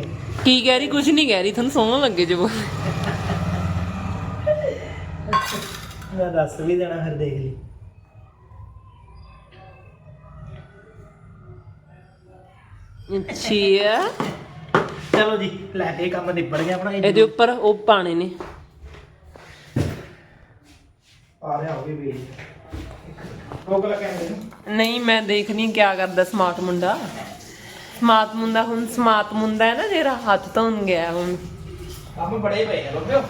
Speaker 2: ਕੀ ਕਹਿ ਰਹੀ? ਕੁਝ ਨਹੀਂ ਕਹਿ ਰਹੀ ਤੁਹਾਨੂੰ ਸੋਹਣਾ ਲੱਗੇ ਜੇ ਬੋਲ।
Speaker 1: ਮੈਂ ਦੱਸ ਵੀ ਦੇਣਾ ਫਿਰ ਦੇਖ ਲਈ।
Speaker 2: ਅੱਛਾ
Speaker 1: ਚਲੋ ਜੀ ਲੈ ਇਹ ਕੰਮ ਨਿਬੜ ਗਿਆ ਆਪਣਾ
Speaker 2: ਇਹਦੇ ਉੱਪਰ ਉਹ ਪਾਣੇ ਨੇ।
Speaker 1: ਆ ਰਿਹਾ ਹੋਵੇ ਵੀ ਕਹਿੰਦੇ ਨੇ।
Speaker 2: ਨਹੀਂ ਮੈਂ ਦੇਖਣੀ ਕਿਆ ਕਰਦਾ ਸਮਾਰਟ ਮੁੰਡਾ। ਸਮਾਰਟ ਮੁੰਡਾ ਹੁਣ ਸਮਾਰਟ ਮੁੰਡਾ ਹੈ ਨਾ ਜਿਹੜਾ ਹੱਥ ਧੋਣ ਗਿਆ ਹੁਣ।
Speaker 1: ਕੰਮ ਬੜੇ ਪਏ ਨੇ ਬੱਬਿਓ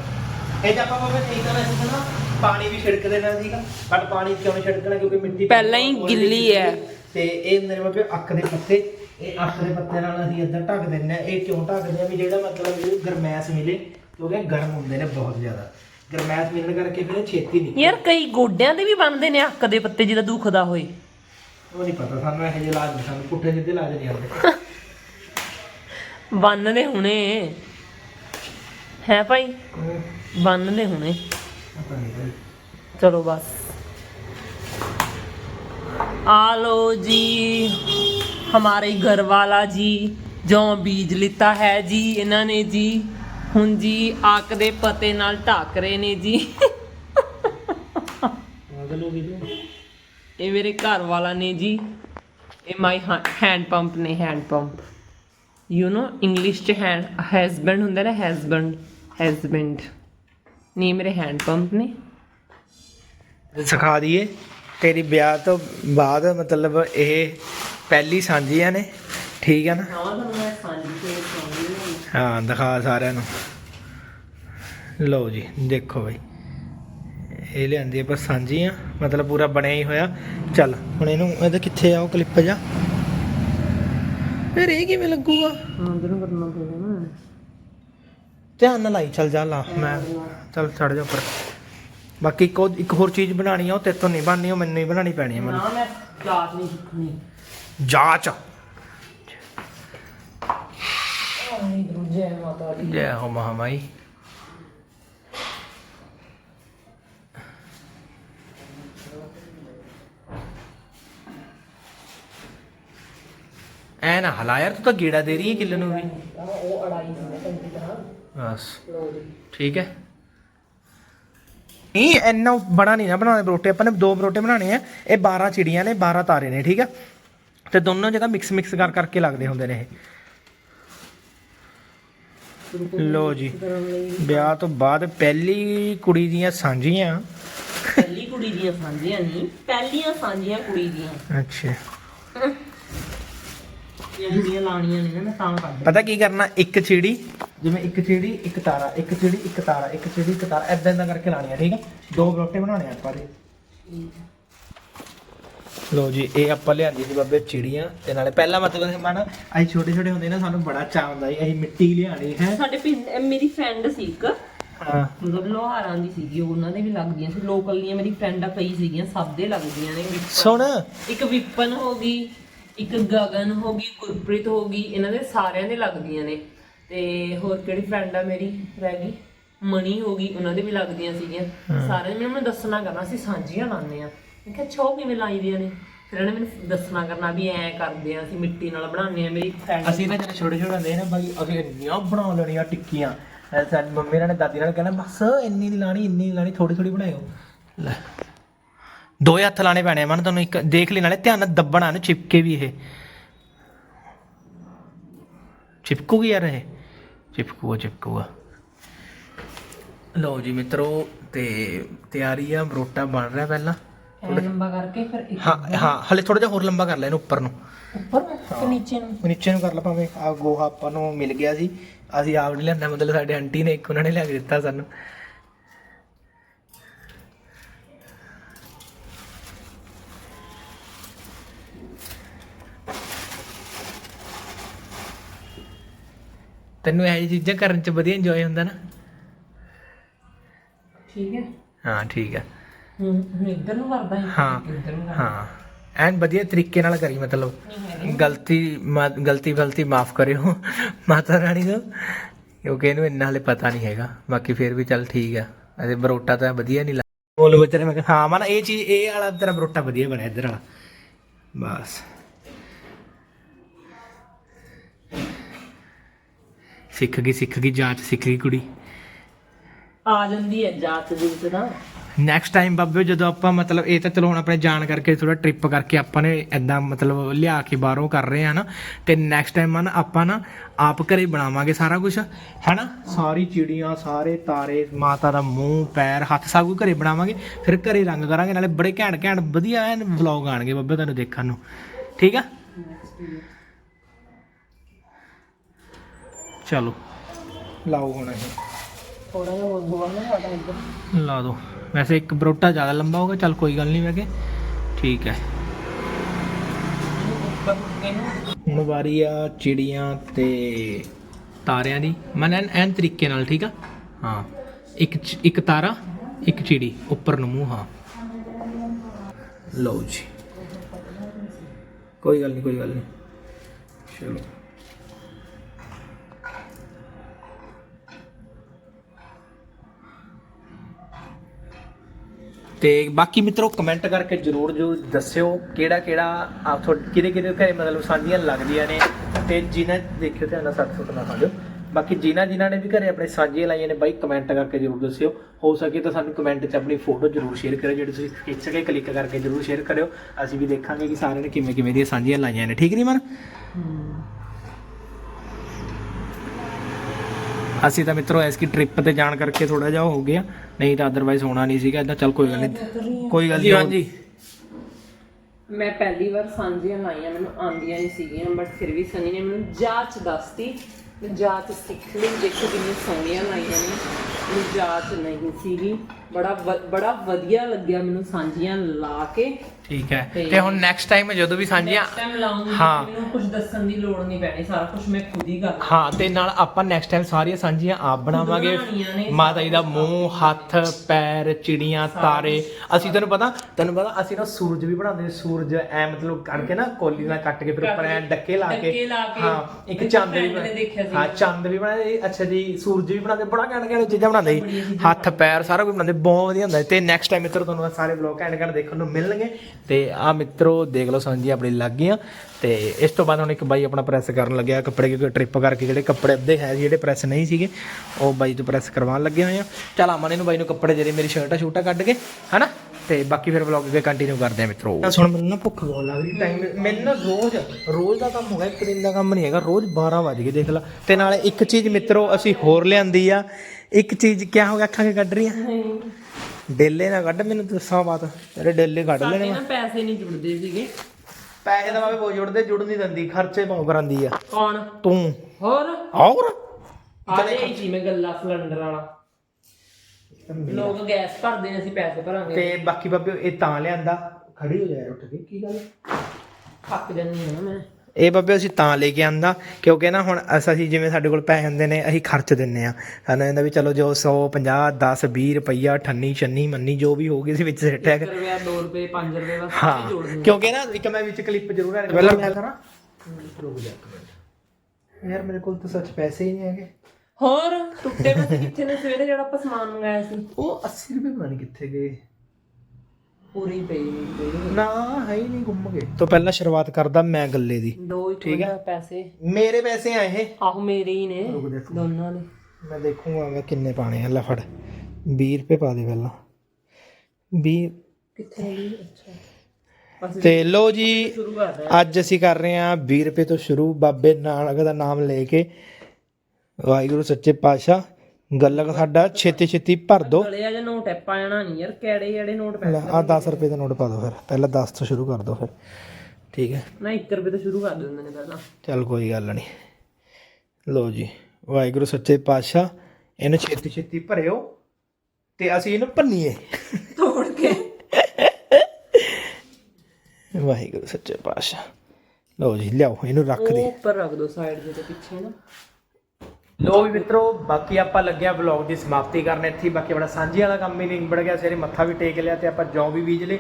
Speaker 1: ਇਹ ਤਾਂ ਆਪਾਂ ਬਾਬੇ ਠੀਕ ਤਰ੍ਹਾਂ ਸੀ ਨਾ ਪਾਣੀ ਵੀ ਛਿੜਕ ਦੇਣਾ ਸੀਗਾ ਬਟ ਪਾਣੀ ਕਿਉਂ ਛਿੜਕਣਾ ਕਿਉਂਕਿ ਮਿੱਟੀ
Speaker 2: ਪਹਿਲਾਂ ਹੀ ਗਿੱਲੀ ਹੈ।
Speaker 1: ਤੇ ਇਹ ਮੇਰੇ ਬਾਬੇ ਅੱਖ ਦੇ ਪੱਤੇ ਇਹ ਦੇ ਪੱਤੇ ਨਾਲ ਅਸੀਂ ਇੱਧਰ ਢੱਕ ਦਿੰਨੇ ਆ ਇਹ ਕਿਉਂ ਢੱਕਦੇ ਆ ਵੀ ਜਿਹੜਾ ਮਤਲਬ ਇਹ ਗਰਮੈਸ਼ ਮਿਲੇ? ਕਿਉਂਕਿ ਇਹ ਗਰਮ ਹੁੰਦੇ ਨੇ ਬਹੁਤ ਜ਼ਿਆਦਾ। ਗਰਮੈਸ਼ ਮਿਲਣ ਕਰਕੇ ਫਿਰ ਇਹ ਛੇਤੀ ਨਹੀਂ
Speaker 2: ਯਾਰ ਕਈ ਗੋਡਿਆਂ ਦੇ ਵੀ ਬਣਦੇ ਨੇ ਅੱਕ ਦੇ ਪੱਤੇ ਜਿਹਦਾ ਦੁਖਦਾ ਹੋਏ।
Speaker 1: ਉਹ ਨਹੀਂ ਪਤਾ ਸਾਨੂੰ ਇਹੋ ਜਿਹੇ ਇਲਾਜ ਨਹੀਂ ਸਾਨੂੰ ਪੁੱਠੇ ਸਿੱਧੇ ਇਲਾਜ ਨਹੀਂ ਆਉਂਦੇ।
Speaker 2: ਬੰਨਦੇ ਹੁਣੇ। ਹੈ ਭਾਈ? ਬੰਨਦੇ ਹੁਣੇ।
Speaker 1: ਪਤਾ ਨਹੀਂ ਭਾਈ।
Speaker 2: ਚਲੋ ਬਸ। ਆ ਲੋ ਜੀ। ਹਮਾਰੇ ਘਰ ਵਾਲਾ ਜੀ ਜੋ ਬੀਜ ਲਿੱਤਾ ਹੈ ਜੀ ਇਹਨਾਂ ਨੇ ਜੀ ਹੁਣ ਜੀ ਆਕ ਦੇ ਪਤੇ ਨਾਲ ਢੱਕ ਰਹੇ ਨੇ ਜੀ
Speaker 1: ਪਾਗਲ ਹੋ ਗਈ ਤੂੰ
Speaker 2: ਇਹ ਮੇਰੇ ਘਰ ਵਾਲਾ ਨੇ ਜੀ ਇਹ ਮਾਈ ਹੈਂਡ ਪੰਪ ਨੇ hand pump you know English ਚ ਹੈਂਡ ਹਸਬੈਂਡ ਹੁੰਦਾ ਨਾ ਹਸਬੈਂਡ ਹਸਬੈਂਡ ਨਹੀਂ ਮੇਰੇ ਹੈਂਡ ਪੰਪ ਨੇ
Speaker 1: ਸਿਖਾ ਦਈਏ ਤੇਰੀ ਵਿਆਹ ਤੋਂ ਬਾਅਦ ਮਤਲਬ ਇਹ ਪਹਿਲੀ ਸਾਂਝੀਆਂ ਨੇ? ਠੀਕ ਹੈ ਨਾ?
Speaker 2: ਹਾਂ
Speaker 1: ਦਿਖਾ ਸਾਰਿਆਂ ਨੂੰ। ਲਓ ਜੀ ਦੇਖੋ ਬਈ। ਇਹ ਲਿਆਂਦੀ ਆਪਾਂ ਸਾਂਝੀਆਂ ਮਤਲਬ ਪੂਰਾ ਬਣਿਆ ਹੀ ਹੋਇਆ। ਚੱਲ ਹੁਣ ਇਹਨੂੰ ਇਹਦਾ ਕਿੱਥੇ ਆ ਉਹ ਕਲਿੱਪ ਜਾ? ਫਿਰ ਇਹ ਕਿਵੇਂ ਲੱਗੂਗਾ?
Speaker 2: ਅੰਦਰ ਨੂੰ ਕਰਨਾ ਪਊਗਾ ਨਾ।
Speaker 1: ਧਿਆਨ ਨਾਲ ਲਾਈ ਚੱਲ ਜਾ ਲਾ। ਮੈਂ ਚੱਲ ਛੱਡ ਜਾ ਉੱਪਰ। ਬਾਕੀ ਇੱਕ ਉਹ- ਇੱਕ ਹੋਰ ਚੀਜ਼ ਬਣਾਣੀ ਆ ਉਹ ਤੇਰੇ ਤੋਂ ਨਹੀਂ ਬਣਨੀ ਉਹ ਮੈਨੂੰ ਹੀ ਬਣਾਣੀ ਪੈਣੀ ਆ ਮੈਨੂੰ।
Speaker 2: ਨਾ ਮੈਂ ਜਾਤ ਨਹੀਂ ਸਿੱਖਣੀ।
Speaker 1: ਜਾਂਚ।
Speaker 2: ਵਾਹਿਗੁਰੂ ਜੈ ਮਾਤਾ ਦੀ।
Speaker 1: ਜੈ ਹੋ ਮਹਾਮਾਈ ਐ ਨਾ ਹਲਾ ਯਾਰ ਤੂੰ ਤਾਂ ਗੇੜਾ ਦੇ ਰਹੀ ਹੈ ਕਿੱਲੇ ਨੂੰ ਵੀ।
Speaker 2: ਉਹ ਅੜਾਈ ਹੁੰਦੇ ਚੰਗੀ ਤਰ੍ਹਾਂ।
Speaker 1: ਬਸ।
Speaker 2: ਲੋ ਜੀ।
Speaker 1: ਠੀਕ ਹੈ। ਨਹੀਂ ਇੰਨਾ ਬੜਾ ਨਹੀਂ ਨਾ ਬਣਾਉਣੇ ਬਰੋਟੇ ਆਪਾਂ ਨੇ ਦੋ ਬਰੋਟੇ ਬਣਾਉਣੇ ਆ। ਇਹ 12 ਚਿੜੀਆਂ ਨੇ 12 ਤਾਰੇ ਨੇ ਠੀਕ ਹੈ ਤੇ ਦੋਨੋਂ ਜਗ੍ਹਾ ਮਿਕਸ ਮਿਕਸ ਕਰ ਕਰਕੇ ਲੱਗਦੇ ਹੁੰਦੇ ਨੇ ਇਹ। ਲੋ ਜੀ ਵਿਆਹ ਤੋਂ ਬਾਅਦ ਪਹਿਲੀ ਕੁੜੀ ਦੀਆਂ ਸਾਂਝੀਆਂ।
Speaker 2: ਪਹਿਲੀ ਕੁੜੀ ਦੀਆਂ ਸਾਂਝੀਆਂ ਨਹੀਂ ਪਹਿਲੀਆਂ ਸਾਂਝੀਆਂ ਕੁੜੀ ਦੀਆਂ।
Speaker 1: ਅੱਛਾ।
Speaker 2: ਇਹ ਜਿਹੜੀਆਂ ਲਾਣੀਆਂ ਨੇ ਨਾ ਮੈਂ ਤਾਂ ਕੱਢ
Speaker 1: ਪਤਾ ਕੀ ਕਰਨਾ? ਇੱਕ ਚਿੜੀ ਜਿਵੇਂ ਇੱਕ ਚਿੜੀ ਇੱਕ ਤਾਰਾ ਇੱਕ ਚਿੜੀ ਇੱਕ ਤਾਰਾ ਇੱਕ ਚਿੜੀ ਇੱਕ ਤਾਰਾ ਐਦਾਂ ਐਦਾਂ ਕਰਕੇ ਲਾਣੀਆਂ ਠੀਕ ਹੈ ਦੋ ਬਰੋਟੇ ਬਣਾਉਣੇ ਆ ਆਪਾਂ ਦੇ ਲੋ ਜੀ ਇਹ ਆਪਾਂ ਲਿਆਂਦੀ ਸੀ ਬਾਬੇ ਚਿੜੀਆਂ ਤੇ ਨਾਲੇ ਪਹਿਲਾਂ ਮਤਲਬ ਮਨ ਅਸੀਂ ਛੋਟੇ ਛੋਟੇ ਹੁੰਦੇ ਨਾ ਸਾਨੂੰ ਬੜਾ ਚਾਅ ਹੁੰਦਾ ਸੀ ਅਸੀਂ ਮਿੱਟੀ ਲਿਆਣੀ ਹੈ।
Speaker 2: ਸਾਡੇ ਪਿੰਡ ਅਹ ਮੇਰੀ ਫਰੈਂਡ ਸੀ ਇੱਕ।
Speaker 1: ਹਾਂ।
Speaker 2: ਮਤਲਬ ਲੋਹਾਰਾਂ ਦੀ ਸੀਗੀ ਉਹਨਾਂ ਦੇ ਵੀ ਲੱਗਦੀਆਂ ਸੀ ਲੋਕਲ ਦੀਆਂ ਮੇਰੀ ਫਰੈਂਡਾਂ ਕਈ ਸੀਗੀਆਂ ਸਭ ਦੇ ਲੱਗਦੀਆਂ ਨੇ ਵਿਪਨ-
Speaker 1: ਸੁਣ।
Speaker 2: ਇੱਕ ਵਿਪਨ ਹੋ ਗਈ ਇੱਕ ਗਗਨ ਹੋ ਗਈ ਗੁਰਪ੍ਰੀਤ ਹੋ ਗਈ ਇਹਨਾਂ ਦੇ ਸਾਰਿਆਂ ਦੇ ਲੱਗਦੀਆਂ ਨੇ। ਤੇ ਹੋਰ ਕਿਹੜੀ ਫਰੈਂਡ ਆ ਮੇਰੀ ਰਹਿ ਗਈ? ਮਣੀ ਹੋ ਗਈ ਉਹਨਾਂ ਦੇ ਵੀ ਲੱਗਦੀਆਂ ਸੀਗੀਆਂ। ਸਾਰਿਆਂ ਨੇ ਮੈਨੂੰ ਦੱਸਣਾ ਕਰਨਾ ਸੀ ਸਾਂਝੀਆਂ ਲਾਉਂਦੇ ਆ। ਮੈਂ ਕਿਹਾ ਛੋ ਕਿਵੇਂ ਲਾਈਦੀਆਂ ਨੇ? ਫਿਰ ਇਹਨੇ ਮੈਨੂੰ ਦੱਸਣਾ ਕਰਨਾ ਵੀ ਐਂ ਕਰਦੇ ਆ ਅਸੀਂ ਮਿੱਟੀ ਨਾਲ ਬਣਾਉਂਦੇ ਆ ਮੇਰੀ ਫਰੈਂਡ
Speaker 1: ਅਸੀਂ ਨਾ ਜਦੋਂ ਛੋਟੇ ਛੋਟੇ ਹੁੰਦੇ ਨਾ ਬਾਈ ਅਸੀਂ ਇੰਨੀਆਂ ਬਣਾ ਲੈਣੀਆਂ ਟਿੱਕੀਆਂ। ਸਾਡੀ ਮੰਮੀ ਨਾਲ ਨੇ ਦਾਦੀ ਨਾਲ ਕਹਿਣਾ ਬਸ ਇੰਨੀ ਨਹੀਂ ਲਾਣੀ ਇੰਨੀ ਨਹੀਂ ਲਾਣੀ ਥੋੜੀ ਥੋੜੀ ਬਣਾਇਓ। ਲੈ ਦੋ ਹੱਥ ਲਾਣੇ ਪੈਣੇ ਮਨ ਤੁਹਾਨੂੰ ਇੱਕ ਦੇਖ ਲਈ ਨਾਲੇ ਧਿਆਨ ਨਾਲ ਦੱਬਣਾ ਨਾ ਚਿਪਕੇ ਵੀ ਇਹ। ਚਿਪਕੂਗੀ ਯਾਰ ਇਹ? ਚਿਪਕੂਗਾ ਚਿਪਕੂਗਾ ਲਓ ਜੀ ਮਿੱਤਰੋ ਤੇ ਤਿਆਰੀ ਆ ਬਰੋਟਾ ਬਣ ਰਿਹਾ ਪਹਿਲਾਂ।
Speaker 2: ਐ ਲੰਬਾ ਕਰਕੇ ਫਿਰ ਇੱਕ
Speaker 1: ਹਾਂ ਹਾਂ ਹਲੇ ਥੋੜਾ ਜਿਹਾ ਹੋਰ ਲੰਬਾ ਕਰ ਲੈ ਇਹਨੂੰ ਉੱਪਰ ਨੂੰ
Speaker 2: ਉੱਪਰ ਤੇ ਨੀਚੇ ਨੂੰ?
Speaker 1: ਨੀਚੇ ਨੂੰ ਕਰ ਲਾ ਭਾਵੇਂ। ਆ ਗੋਹਾ ਆਪਾਂ ਨੂੰ ਮਿਲ ਗਿਆ ਸੀ। ਅਸੀਂ ਆਪ ਨਹੀਂ ਲਿਆਂਦਾ ਮਤਲਬ ਸਾਡੇ ਆਂਟੀ ਨੇ ਇੱਕ ਉਹਨਾਂ ਨੇ ਲਿਆ ਕੇ ਦਿੱਤਾ ਸਾਨੂੰ। ਤੈਨੂੰ ਇਹ ਜਿਹੀ ਚੀਜ਼ਾਂ ਕਰਨ ਚ ਵਧੀਆ ਇੰਜੋਏ ਹੁੰਦਾ ਨਾ?
Speaker 2: ਠੀਕ ਹੈ।
Speaker 1: ਹਾਂ ਠੀਕ ਹੈ।
Speaker 2: ਹੁਣ ਹੁਣ ਇੱਧਰ ਨੂੰ ਕਰਦਾ ਹੈ
Speaker 1: ਹਾਂ
Speaker 2: ਇੱਧਰ ਨੂੰ
Speaker 1: ਹਾਂ। ਐਨ ਵਧੀਆ ਤਰੀਕੇ ਨਾਲ ਕਰੀ ਮਤਲਬ ਗਲਤੀ ਮਾ- ਗਲਤੀ ਗਲਤੀ ਮਾਫ ਕਰਿਓ ਮਾਤਾ ਰਾਣੀ ਨੂੰ ਕਿਉਂਕਿ ਇਹਨੂੰ ਇੰਨਾ ਹਲੇ ਪਤਾ ਨਹੀਂ ਹੈਗਾ। ਬਾਕੀ ਫਿਰ ਵੀ ਚੱਲ ਠੀਕ ਆ ਅਜੇ ਬਰੋਟਾ ਤਾਂ ਵਧੀਆ ਨਹੀਂ ਲੱਗਾ ਬੋਲ ਵਿਚਾਰੇ ਮੈਂ ਕਿਹਾ ਹਾਂ ਮਨ ਇਹ ਚੀਜ਼ ਇਹ ਵਾਲਾ ਤੇਰਾ ਬਰੋਟਾ ਵਧੀਆ ਬਣਿਆ ਇੱਧਰ ਵਾਲਾ। ਬਸ। ਸਿੱਖ ਗਈ ਸਿੱਖ ਗਈ ਜਾਂਚ ਸਿੱਖ ਗਈ ਕੁੜੀ।
Speaker 2: ਆ ਜਾਂਦੀ ਹੈ ਜਾਤ ਜੂਤ ਦਾ
Speaker 1: ਨੈਕਸਟ ਟਾਈਮ ਬਾਬੇ ਜਦੋਂ ਆਪਾਂ ਮਤਲਬ ਇਹ ਤਾਂ ਚਲੋ ਹੁਣ ਆਪਣੇ ਜਾਣ ਕਰਕੇ ਥੋੜਾ ਟ੍ਰਿਪ ਕਰਕੇ ਆਪਾਂ ਨੇ ਐਦਾਂ ਮਤਲਬ ਲਿਆ ਕੇ ਬਾਹਰੋਂ ਕਰ ਰਹੇ ਆ ਨਾ ਤੇ ਨੈਕਸਟ ਟਾਈਮ ਨਾ ਆਪਾਂ ਨਾ ਆਪ ਘਰੇ ਬਣਾਵਾਂਗੇ ਸਾਰਾ ਕੁਝ ਹੈਨਾ? ਸਾਰੀ ਚਿੜੀਆਂ ਸਾਰੇ ਤਾਰੇ ਮਾਤਾ ਦਾ ਮੂੰਹ ਪੈਰ ਹੱਥ ਸਭ ਕੁਝ ਘਰੇ ਬਣਾਵਾਂਗੇ ਫਿਰ ਘਰੇ ਰੰਗ ਕਰਾਂਗੇ ਨਾਲੇ ਬੜੇ ਘੈਂਟ ਘੈਂਟ ਵਧੀਆ ਐਨ ਵਲੌਗ ਆਣਗੇ ਬਾਬੇ ਤੁਹਾਨੂੰ ਦੇਖਣ ਨੂੰ। ਠੀਕ ਆ? ਚਲੋ। ਲਾਓ ਹੁਣ ਇਹ
Speaker 2: ਥੋੜਾ ਜਿਹਾ ਹੋਰ ਗੋਆ ਨਾ ਸਾਡਾ ਇੱਧਰ।
Speaker 1: ਲਾ ਦੋ। ਵੈਸੇ ਇੱਕ ਬਰੋਟਾ ਜ਼ਿਆਦਾ ਲੰਬਾ ਹੋਗਾ ਚੱਲ ਕੋਈ ਗੱਲ ਨਹੀਂ ਵੈਸੇ ਠੀਕ ਹੈ। ਹੁਣ ਵਾਰੀ ਆ ਚਿੜੀਆਂ ਤੇ ਤਾਰਿਆਂ ਦੀ। ਮਨ ਐਨ ਐਨ ਤਰੀਕੇ ਨਾਲ ਠੀਕ ਆ? ਹਾਂ। ਇੱਕ ਇੱਕ ਤਾਰਾ ਇੱਕ ਚਿੜੀ ਉੱਪਰ ਨੂੰ ਮੂੰਹ ਹਾਂ। ਲਓ ਜੀ। ਕੋਈ ਗੱਲ ਨਹੀਂ ਕੋਈ ਗੱਲ ਨਹੀਂ। ਚਲੋ। ਤੇ ਬਾਕੀ ਮਿੱਤਰੋ ਕਮੈਂਟ ਕਰਕੇ ਜਰੂਰ ਜਰੂਰ ਦੱਸਿਓ ਕਿਹੜਾ ਕਿਹੜਾ ਆਪ ਤੁਹਾਡੇ ਕਿਹਦੇ ਕਿਹਦੇ ਘਰੇ ਮਤਲਬ ਸਾਂਝੀਆਂ ਲੱਗਦੀਆਂ ਨੇ ਤੇ ਜਿਨ੍ਹਾਂ, ਦੇਖਿਓ ਧਿਆਨ ਨਾਲ ਸੱਤ ਸੁੱਟ ਨਾ ਖਾ ਲਿਓ ਬਾਕੀ ਜਿਨ੍ਹਾਂ ਜਿਨ੍ਹਾਂ ਨੇ ਵੀ ਘਰੇ ਆਪਣੇ ਸਾਂਝੀਆਂ ਲਾਈਆਂ ਨੇ ਬਾਈ ਕਮੈਂਟ ਕਰਕੇ ਜਰੂਰ ਦੱਸਿਓ। ਹੋ ਸਕੇ ਤਾਂ ਸਾਨੂੰ ਕਮੈਂਟ 'ਚ ਆਪਣੀ ਫੋਟੋ ਜਰੂਰ ਸ਼ੇਅਰ ਕਰਿਓ, ਜਿਹੜੀ ਤੁਸੀਂ ਖਿੱਚ ਕੇ ਕਲਿੱਕ ਕਰਕੇ ਜਰੂਰ ਸ਼ੇਅਰ ਕਰਿਓ। ਅਸੀਂ ਵੀ ਦੇਖਾਂਗੇ ਕਿ ਸਾਰਿਆਂ ਨੇ ਕਿਵੇਂ ਕਿਵੇਂ ਦੀਆਂ ਸਾਂਝੀਆਂ ਲਾਈਆਂ ਨੇ। ਠੀਕ ਨਹੀਂ ਮਨ ਅਸੀਂ ਤਾਂ ਮਿੱਤਰੋ ਐਸ ਕੀ ਟ੍ਰਿਪ ਤੇ ਜਾਣ ਕਰਕੇ ਥੋੜਾ ਜਿਹਾ ਹੋ ਗਿਆ। ਨਹੀਂ ਤਾਂ ਅਦਰਵਾਈਜ਼ ਹੋਣਾ ਨਹੀਂ ਸੀਗਾ ਇਦਾਂ ਚੱਲ ਕੋਈ ਗੱਲ ਨਹੀਂ। ਕੋਈ ਗੱਲ ਨਹੀਂ, ਹਾਂਜੀ
Speaker 2: ਮੈਂ ਪਹਿਲੀ ਵਾਰ ਸਾਂਝੀਆਂ ਲਾਈਆਂ, ਮੈਨੂੰ ਆਂਦੀਆਂ ਨਹੀਂ ਸੀਗੀਆਂ ਬਟ ਫਿਰ ਵੀ ਸਨੀ ਨੇ ਮੈਨੂੰ ਜਾਂਚ ਦੱਸਤੀ। ਮੈਂ ਜਾਂਚ ਸਿੱਖ ਲਈ, ਦੇਖੋ ਕਿੰਨੀ ਸੋਹਣੀਆਂ ਲਾਈਆਂ ਨੇ, ਮੈਨੂੰ ਜਾਂਚ ਨਹੀਂ ਸੀਗੀ। ਬੜਾ ਵ- ਬੜਾ ਵਧੀਆ ਲੱਗਿਆ ਮੈਨੂੰ ਸਾਂਝੀਆਂ ਲਾ ਕੇ।
Speaker 1: ਠੀਕ ਹੈ। ਤੇ ਹੁਣ ਨੈਕਸਟ ਟਾਈਮ ਜਦੋਂ ਵੀ ਸਾਂਝੀਆਂ
Speaker 2: ਟਾਈਮ ਲਾਉਂਗੀ
Speaker 1: ਹਾਂ।
Speaker 2: ਮੈਨੂੰ ਕੁਝ ਦੱਸਣ ਦੀ ਲੋੜ ਨਹੀਂ ਪੈਣੀ ਸਾਰਾ ਕੁਝ ਮੈਂ ਖੁਦ ਹੀ ਕਰ
Speaker 1: ਹਾਂ ਤੇ ਨਾਲ ਆਪਾਂ ਨੈਕਸਟ ਟਾਈਮ ਸਾਰੀਆਂ ਸਾਂਝੀਆਂ ਆਪ ਬਣਾਵਾਂਗੇ।
Speaker 2: ਬਣਾਉਣੀਆਂ ਨੇ।
Speaker 1: ਮਾਤਾ ਜੀ ਦਾ ਮੂੰਹ ਹੱਥ ਪੈਰ ਚਿੜੀਆਂ ਤਾਰੇ। ਅਸੀਂ ਤੈਨੂੰ ਪਤਾ ਤੈਨੂੰ ਪਤਾ ਅਸੀਂ ਨਾ ਸੂਰਜ ਵੀ ਬਣਾਉਂਦੇ ਸੀ ਸੂਰਜ ਐ ਮਤਲਬ ਕਰਕੇ ਨਾ ਕੋਲੀ ਨਾਲ ਕੱਟ ਕੇ ਫਿਰ ਉੱਪਰ ਐ ਡੱਕੇ ਲਾ ਕੇ।
Speaker 2: ਡੱਕੇ ਲਾ ਕੇ।
Speaker 1: ਹਾਂ ਇੱਕ
Speaker 2: ਮੇਰੀ
Speaker 1: ਚੰਦ ਵੀ
Speaker 2: friend ਨੇ
Speaker 1: ਬਣਾ-
Speaker 2: ਦੇਖਿਆ ਸੀ।
Speaker 1: ਹਾਂ ਚੰਦ ਵੀ ਸੀ, ਅੱਛਾ ਜੀ ਸੂਰਜ ਵੀ ਬਣਾਉਂਦੇ ਬੜਾ ਘੈਂਟ ਘੈਂਟ ਚੀਜ਼ਾਂ ਬਣਾਉਂਦੇ। ਸੀ ਹੱਥ ਪੈਰ ਸਾਰਾ ਕੁਝ ਬਣਾਉਂਦੇ। ਬਹੁਤ ਵਧੀਆ ਹੁੰਦਾ। ਤੇ ਨੈਕਸਟ ਟਾਈਮ ਮਿੱਤਰੋ ਤੁਹਾਨੂੰ ਆਹ ਸਾਰੇ ਵਲੌਗ ਘੈਂਟ ਘੈਂਟ ਦੇਖਣ ਨੂੰ ਮਿਲਣਗੇ। ਤੇ ਆ ਮਿੱਤਰੋ ਦੇਖ ਲਓ ਸਾਂਝੀ ਆਪਣੀ ਲੱਗ ਗਈਆਂ। ਤੇ ਇਸ ਤੋਂ ਬਾਅਦ ਹੁਣ ਇੱਕ ਬਾਈ ਆਪਣਾ ਪ੍ਰੈਸ ਕਰਨ ਲੱਗਿਆ ਕੱਪੜੇ ਕਿਉਂਕਿ ਟ੍ਰਿਪ ਕਰਕੇ ਜਿਹੜੇ ਕੱਪੜੇ ਅੱਧੇ ਹੈ ਸੀ ਜਿਹੜੇ ਪ੍ਰੈਸ ਨਹੀਂ ਸੀਗੇ ਉਹ ਬਾਈ ਤੋਂ ਪ੍ਰੈਸ ਕਰਵਾਉਣ ਲੱਗੇ ਹੋਏ ਆ। ਚਲ ਅਮਨ ਇਹਨੂੰ ਬਾਈ ਨੂੰ ਕੱਪੜੇ ਜਿਹੜੇ ਮੇਰੀ ਸ਼ਰਟਾਂ ਸ਼ੂਟਾਂ ਕੱਢ ਕੇ ਹਨਾ? ਤੇ ਬਾਕੀ ਫਿਰ ਵਲੌਗ ਅੱਗੇ ਕੰਟੀਨਿਊ ਕਰਦੇ ਆ ਮਿੱਤਰੋ। ਸੁਣ ਮੈਨੂੰ ਨਾ ਭੁੱਖ ਬਹੁਤ ਲੱਗ ਰਹੀ ਟਾਈਮ ਮੈਨੂੰ ਨਾ ਰੋਜ਼ ਰੋਜ਼ ਦਾ ਕੰਮ ਹੋ ਗਿਆ ਇੱਕ ਦਿਨ ਦਾ ਕੰਮ ਨਹੀਂ ਹੈਗਾ ਰੋਜ਼ 12 ਵਜ ਦੇਖ ਲਾ। ਤੇ ਨਾਲੇ ਇੱਕ ਚੀਜ਼ ਮਿੱਤਰੋ ਅਸੀਂ ਹੋਰ ਲਿਆਂਦੀ ਆ ਇੱਕ ਚੀਜ਼ ਕਿਆ ਹੋ ਗਿਆ ਅੱਖਾਂ ਕੇ ਕੱਢ ਰਹੀਆਂ? ਡੇਲੇ ਨਾ ਕੱਢ ਮੈਨੂੰ ਦੱਸਾਂ ਬਾਤ। ਤੇਰੇ ਡੇਲੇ ਕੱਢ ਲੈਣੇ
Speaker 2: ਨਾ ਪੈਸੇ ਨਹੀਂ ਜੁੜਦੇ ਸੀਗੇ।
Speaker 1: ਪੈਸੇ ਤਾਂ ਬਾਬੇ ਬਹੁਤ ਜੁੜਦੇ ਜੁੜ ਨਹੀਂ ਦਿੰਦੀ ਖਰਚੇ ਪਾਉ ਕਰਾਂਦੀ ਆ।
Speaker 2: ਕੌਣ?
Speaker 1: ਤੂੰ।
Speaker 2: ਹੋਰ?
Speaker 1: ਹੋਰ?
Speaker 2: ਆ ਰਹੀ ਸੀ ਮੈਂ ਗੱਲਾਂ ਸਿਲੰਡਰ ਵਾਲਾ। ਲੋਕ ਗੈਸ ਭਰਦੇ ਨੇ ਅਸੀਂ ਪੈਸੇ ਭਰਾਂਗੇ।
Speaker 1: ਤੇ ਬਾਕੀ ਬਾਬੇ ਇਹ ਤਾਂ ਲਿਆਂਦਾ। ਖੜੀ ਹੋ ਜਾ ਯਾਰ ਉੱਠ ਕੇ ਕੀ ਗੱਲ?
Speaker 2: ਥੱਕ ਜਾਂਦੀ ਹਾਂ ਨਾ ਮੈਂ।
Speaker 1: ਇਹ ਬੱਬੇ ਅਸੀਂ ਤਾਂ ਲੈ ਕੇ ਆਂਦਾ ਕਿਉਂਕਿ ਨਾ ਹੁਣ ਅਸ- ਜਿਵੇਂ ਸਾਡੇ ਕੋਲ ਪੈਸੇ ਹੁੰਦੇ ਨੇ ਅਸੀਂ ਖਰਚ ਦਿੰਨੇ ਆ। ਸਾਨੂੰ ਇਹਦਾ ਵੀ ਚਲੋ ਜੋ 100 50 10 20 ਰੁਪਈਆ ਠੰਨੀ ਛੰਨੀ ਮੰਨੀ ਜੋ ਵੀ ਹੋਊਗੀ ਅਸੀਂ ਵਿੱਚ ਸਿੱਟਿਆ
Speaker 2: 1 ਰੁਪਿਆ 2 ਰੁਪਏ 5 ਰੁਪਏ ਬਸ
Speaker 1: ਹਾਂ
Speaker 2: ਸਾਰੇ ਜੋੜ ਦਿੰਦੇ
Speaker 1: ਕਿਉਂਕਿ ਨਾ ਇੱਕ ਮੈਂ ਵਿੱਚ ਕਲਿੱਪ ਜ਼ਰੂਰ ਆ ਪਹਿਲਾਂ ਮੈਂ ਕਰਾਂ। ਰੁਕ ਜਾ ਯਾਰ ਮੇਰੇ ਕੋਲ ਤਾਂ ਸੱਚ ਪੈਸੇ ਹੀ ਨਹੀਂ ਹੈਗੇ।
Speaker 2: ਹੋਰ ਟੁੱਟੇ ਪੈਸੇ ਕਿੱਥੇ ਨੇ? ਸਵੇਰੇ ਜਿਹੜਾ ਆਪਾਂ ਸਮਾਨ ਮੰਗਾਇਆ ਸੀ।
Speaker 1: ਉਹ 80 ਰੁਪਏ ਪਤਾ ਨਹੀਂ ਕਿੱਥੇ ਗਏ।
Speaker 2: ਪੂਰੀ ਪਈ ਨਹੀਂ
Speaker 1: ਨਾ ਹੈ ਹੀ ਨਹੀਂ ਗੁੰਮ ਗਏ ਤੋਂ ਪਹਿਲਾਂ ਸ਼ੁਰੂਆਤ ਕਰਦਾ ਮੈਂ ਗੱਲੇ ਦੀ।
Speaker 2: ਦੋ ਹੀ ਠੀਕ ਹੈ? ਪੈਸੇ।
Speaker 1: ਮੇਰੇ ਪੈਸੇ ਆ ਇਹ?
Speaker 2: ਆਹੋ ਮੇਰੇ ਹੀ ਨੇ
Speaker 1: ਰੁਕ ਦੇਖੋ
Speaker 2: ਦੋਨਾਂ ਦੇ।
Speaker 1: ਮੈਂ ਦੇਖੂਗਾ ਮੈਂ ਕਿੰਨੇ ਪਾਣੇ ਆ। ਲੈ ਫੜ 20 ਰੁਪਏ ਪਾ ਦੇ ਪਹਿਲਾਂ। 20
Speaker 2: ਕਿੱਥੇ ਨੇ ਅੱਛਾ। ਬਸ
Speaker 1: ਤੇ ਲੋ ਜੀ
Speaker 2: ਸ਼ੁਰੂ ਕਰ ਰਹੇ
Speaker 1: ਅੱਜ ਅਸੀਂ ਕਰ ਰਹੇ ਹਾਂ 20 ਰੁਪਏ ਤੋਂ ਸ਼ੁਰੂ। ਬਾਬੇ ਨਾਨਕ ਦਾ ਨਾਮ ਲੈ ਕੇ ਵਾਹਿਗੁਰੂ ਸੱਚੇ ਪਾਤਸ਼ਾਹ ਗੱਲਕ ਸਾਡਾ ਛੇਤੀ ਛੇਤੀ ਭਰ ਦੋ।
Speaker 2: ਗਲੇ ਆ ਜਾਂ ਨੋਟ ਹੈ ਪਾਣਾ ਨਹੀਂ ਯਾਰ ਕਿਹੜੇ ਜਿਹੜੇ ਨੋਟ ਪੈ
Speaker 1: ਆ 10 ਰੁਪਏ ਦਾ ਨੋਟ ਪਾ ਦੋ ਫਿਰ ਪਹਿਲਾਂ 10 ਤੋਂ ਸ਼ੁਰੂ ਕਰ ਦੋ ਫਿਰ। ਠੀਕ ਹੈ
Speaker 2: ਨਾ 1 ਰੁਪਏ ਤੋਂ ਸ਼ੁਰੂ ਕਰ ਦਿੰਦੇ ਨੇ ਪਹਿਲਾਂ।
Speaker 1: ਚੱਲ ਕੋਈ ਗੱਲ ਨਹੀਂ ਲੋ ਜੀ ਵਾਹਿਗੁਰੂ ਸੱਚੇ ਪਾਤਸ਼ਾਹ ਇਹਨੂੰ ਛੇਤੀ ਛੇਤੀ ਭਰਿਓ ਤੇ ਅਸੀਂ ਇਹਨੂੰ ਭੰਨੀਏ।
Speaker 2: ਤੋੜ ਕੇ।
Speaker 1: ਵਾਹਿਗੁਰੂ ਸੱਚੇ ਪਾਤਸ਼ਾਹ। ਲੋ ਜੀ ਲਿਆਓ ਇਹਨੂੰ ਰੱਖ ਦੇ।
Speaker 2: ਉੱਪਰ ਰੱਖ ਦੋ ਸਾਈਡ ਦੇ ਤੇ ਪਿੱਛੇ ਨਾ।
Speaker 1: ਲੋ ਵੀ ਮਿੱਤਰੋ, ਬਾਕੀ ਆਪਾਂ ਲੱਗਿਆ ਵਲੌਗ ਦੀ ਸਮਾਪਤੀ ਕਰਨ ਇੱਥੇ। ਬਾਕੀ ਆਪਣਾ ਸਾਂਝੀ ਵਾਲਾ ਕੰਮ ਹੀ ਨਹੀਂ ਬੜ ਗਿਆ ਸਵੇਰੇ ਮੱਥਾ ਵੀ ਟੇਕ ਲਿਆ ਤੇ ਆਪਾਂ ਜੌਂ ਵੀ ਬੀਜ ਲਏ।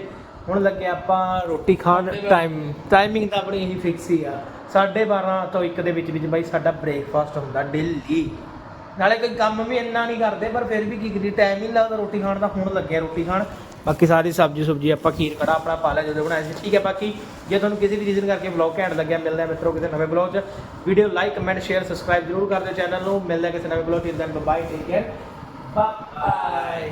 Speaker 1: ਹੁਣ ਲੱਗੇ ਆਪਾਂ ਰੋਟੀ ਖਾਣ ਟਾਈਮ ਟਾਈਮਿੰਗ ਤਾਂ ਆਪਣੀ ਇਹੀ ਫਿਕਸ ਹੀ ਆ। 12:30 ਤੋਂ 1 ਦੇ ਵਿੱਚ ਵਿੱਚ ਬਾਈ ਸਾਡਾ ਬ੍ਰੇਕਫਾਸਟ ਹੁੰਦਾ ਡੇਲੀ ਨਾਲੇ ਕੋਈ ਕੰਮ ਵੀ ਇੰਨਾ ਨਹੀਂ ਕਰਦੇ, ਪਰ ਫਿਰ ਵੀ ਕੀ ਕਰੀ ਟਾਈਮ ਹੀ ਨਹੀਂ ਲੱਗਦਾ ਰੋਟੀ ਖਾਣ ਦਾ। ਹੁਣ ਲੱਗਿਆ ਰੋਟੀ ਖਾਣ। ਬਾਕੀ ਸਾਰੀ ਸਬਜ਼ੀ ਸੁਬਜੀ ਆਪਾਂ ਖੀਰ ਕੜਾ ਆਪਣਾ ਪਾ ਲਿਆ, ਜਦੋਂ ਬਣਾਇਆ ਸੀ। ਠੀਕ ਹੈ ਬਾਕੀ, ਜੇ ਤੁਹਾਨੂੰ ਕਿਸੇ ਵੀ ਰੀਜ਼ਨ ਕਰਕੇ ਵਲੌਗ ਘੈਂਟ ਲੱਗਿਆ, ਮਿਲਦੇ ਆ ਮਿੱਤਰੋ ਕਿਸੇ ਨਵੇਂ ਵਲੌਗ 'ਚ। Video like comment share subscribe ਜ਼ਰੂਰ ਕਰ ਦਿਓ ਚੈਨਲ ਨੂੰ। ਮਿਲਦੇ ਆ ਕਿਸੇ ਨਵੇਂ ਵਲੌਗ 'ਚ। Then bye take care bye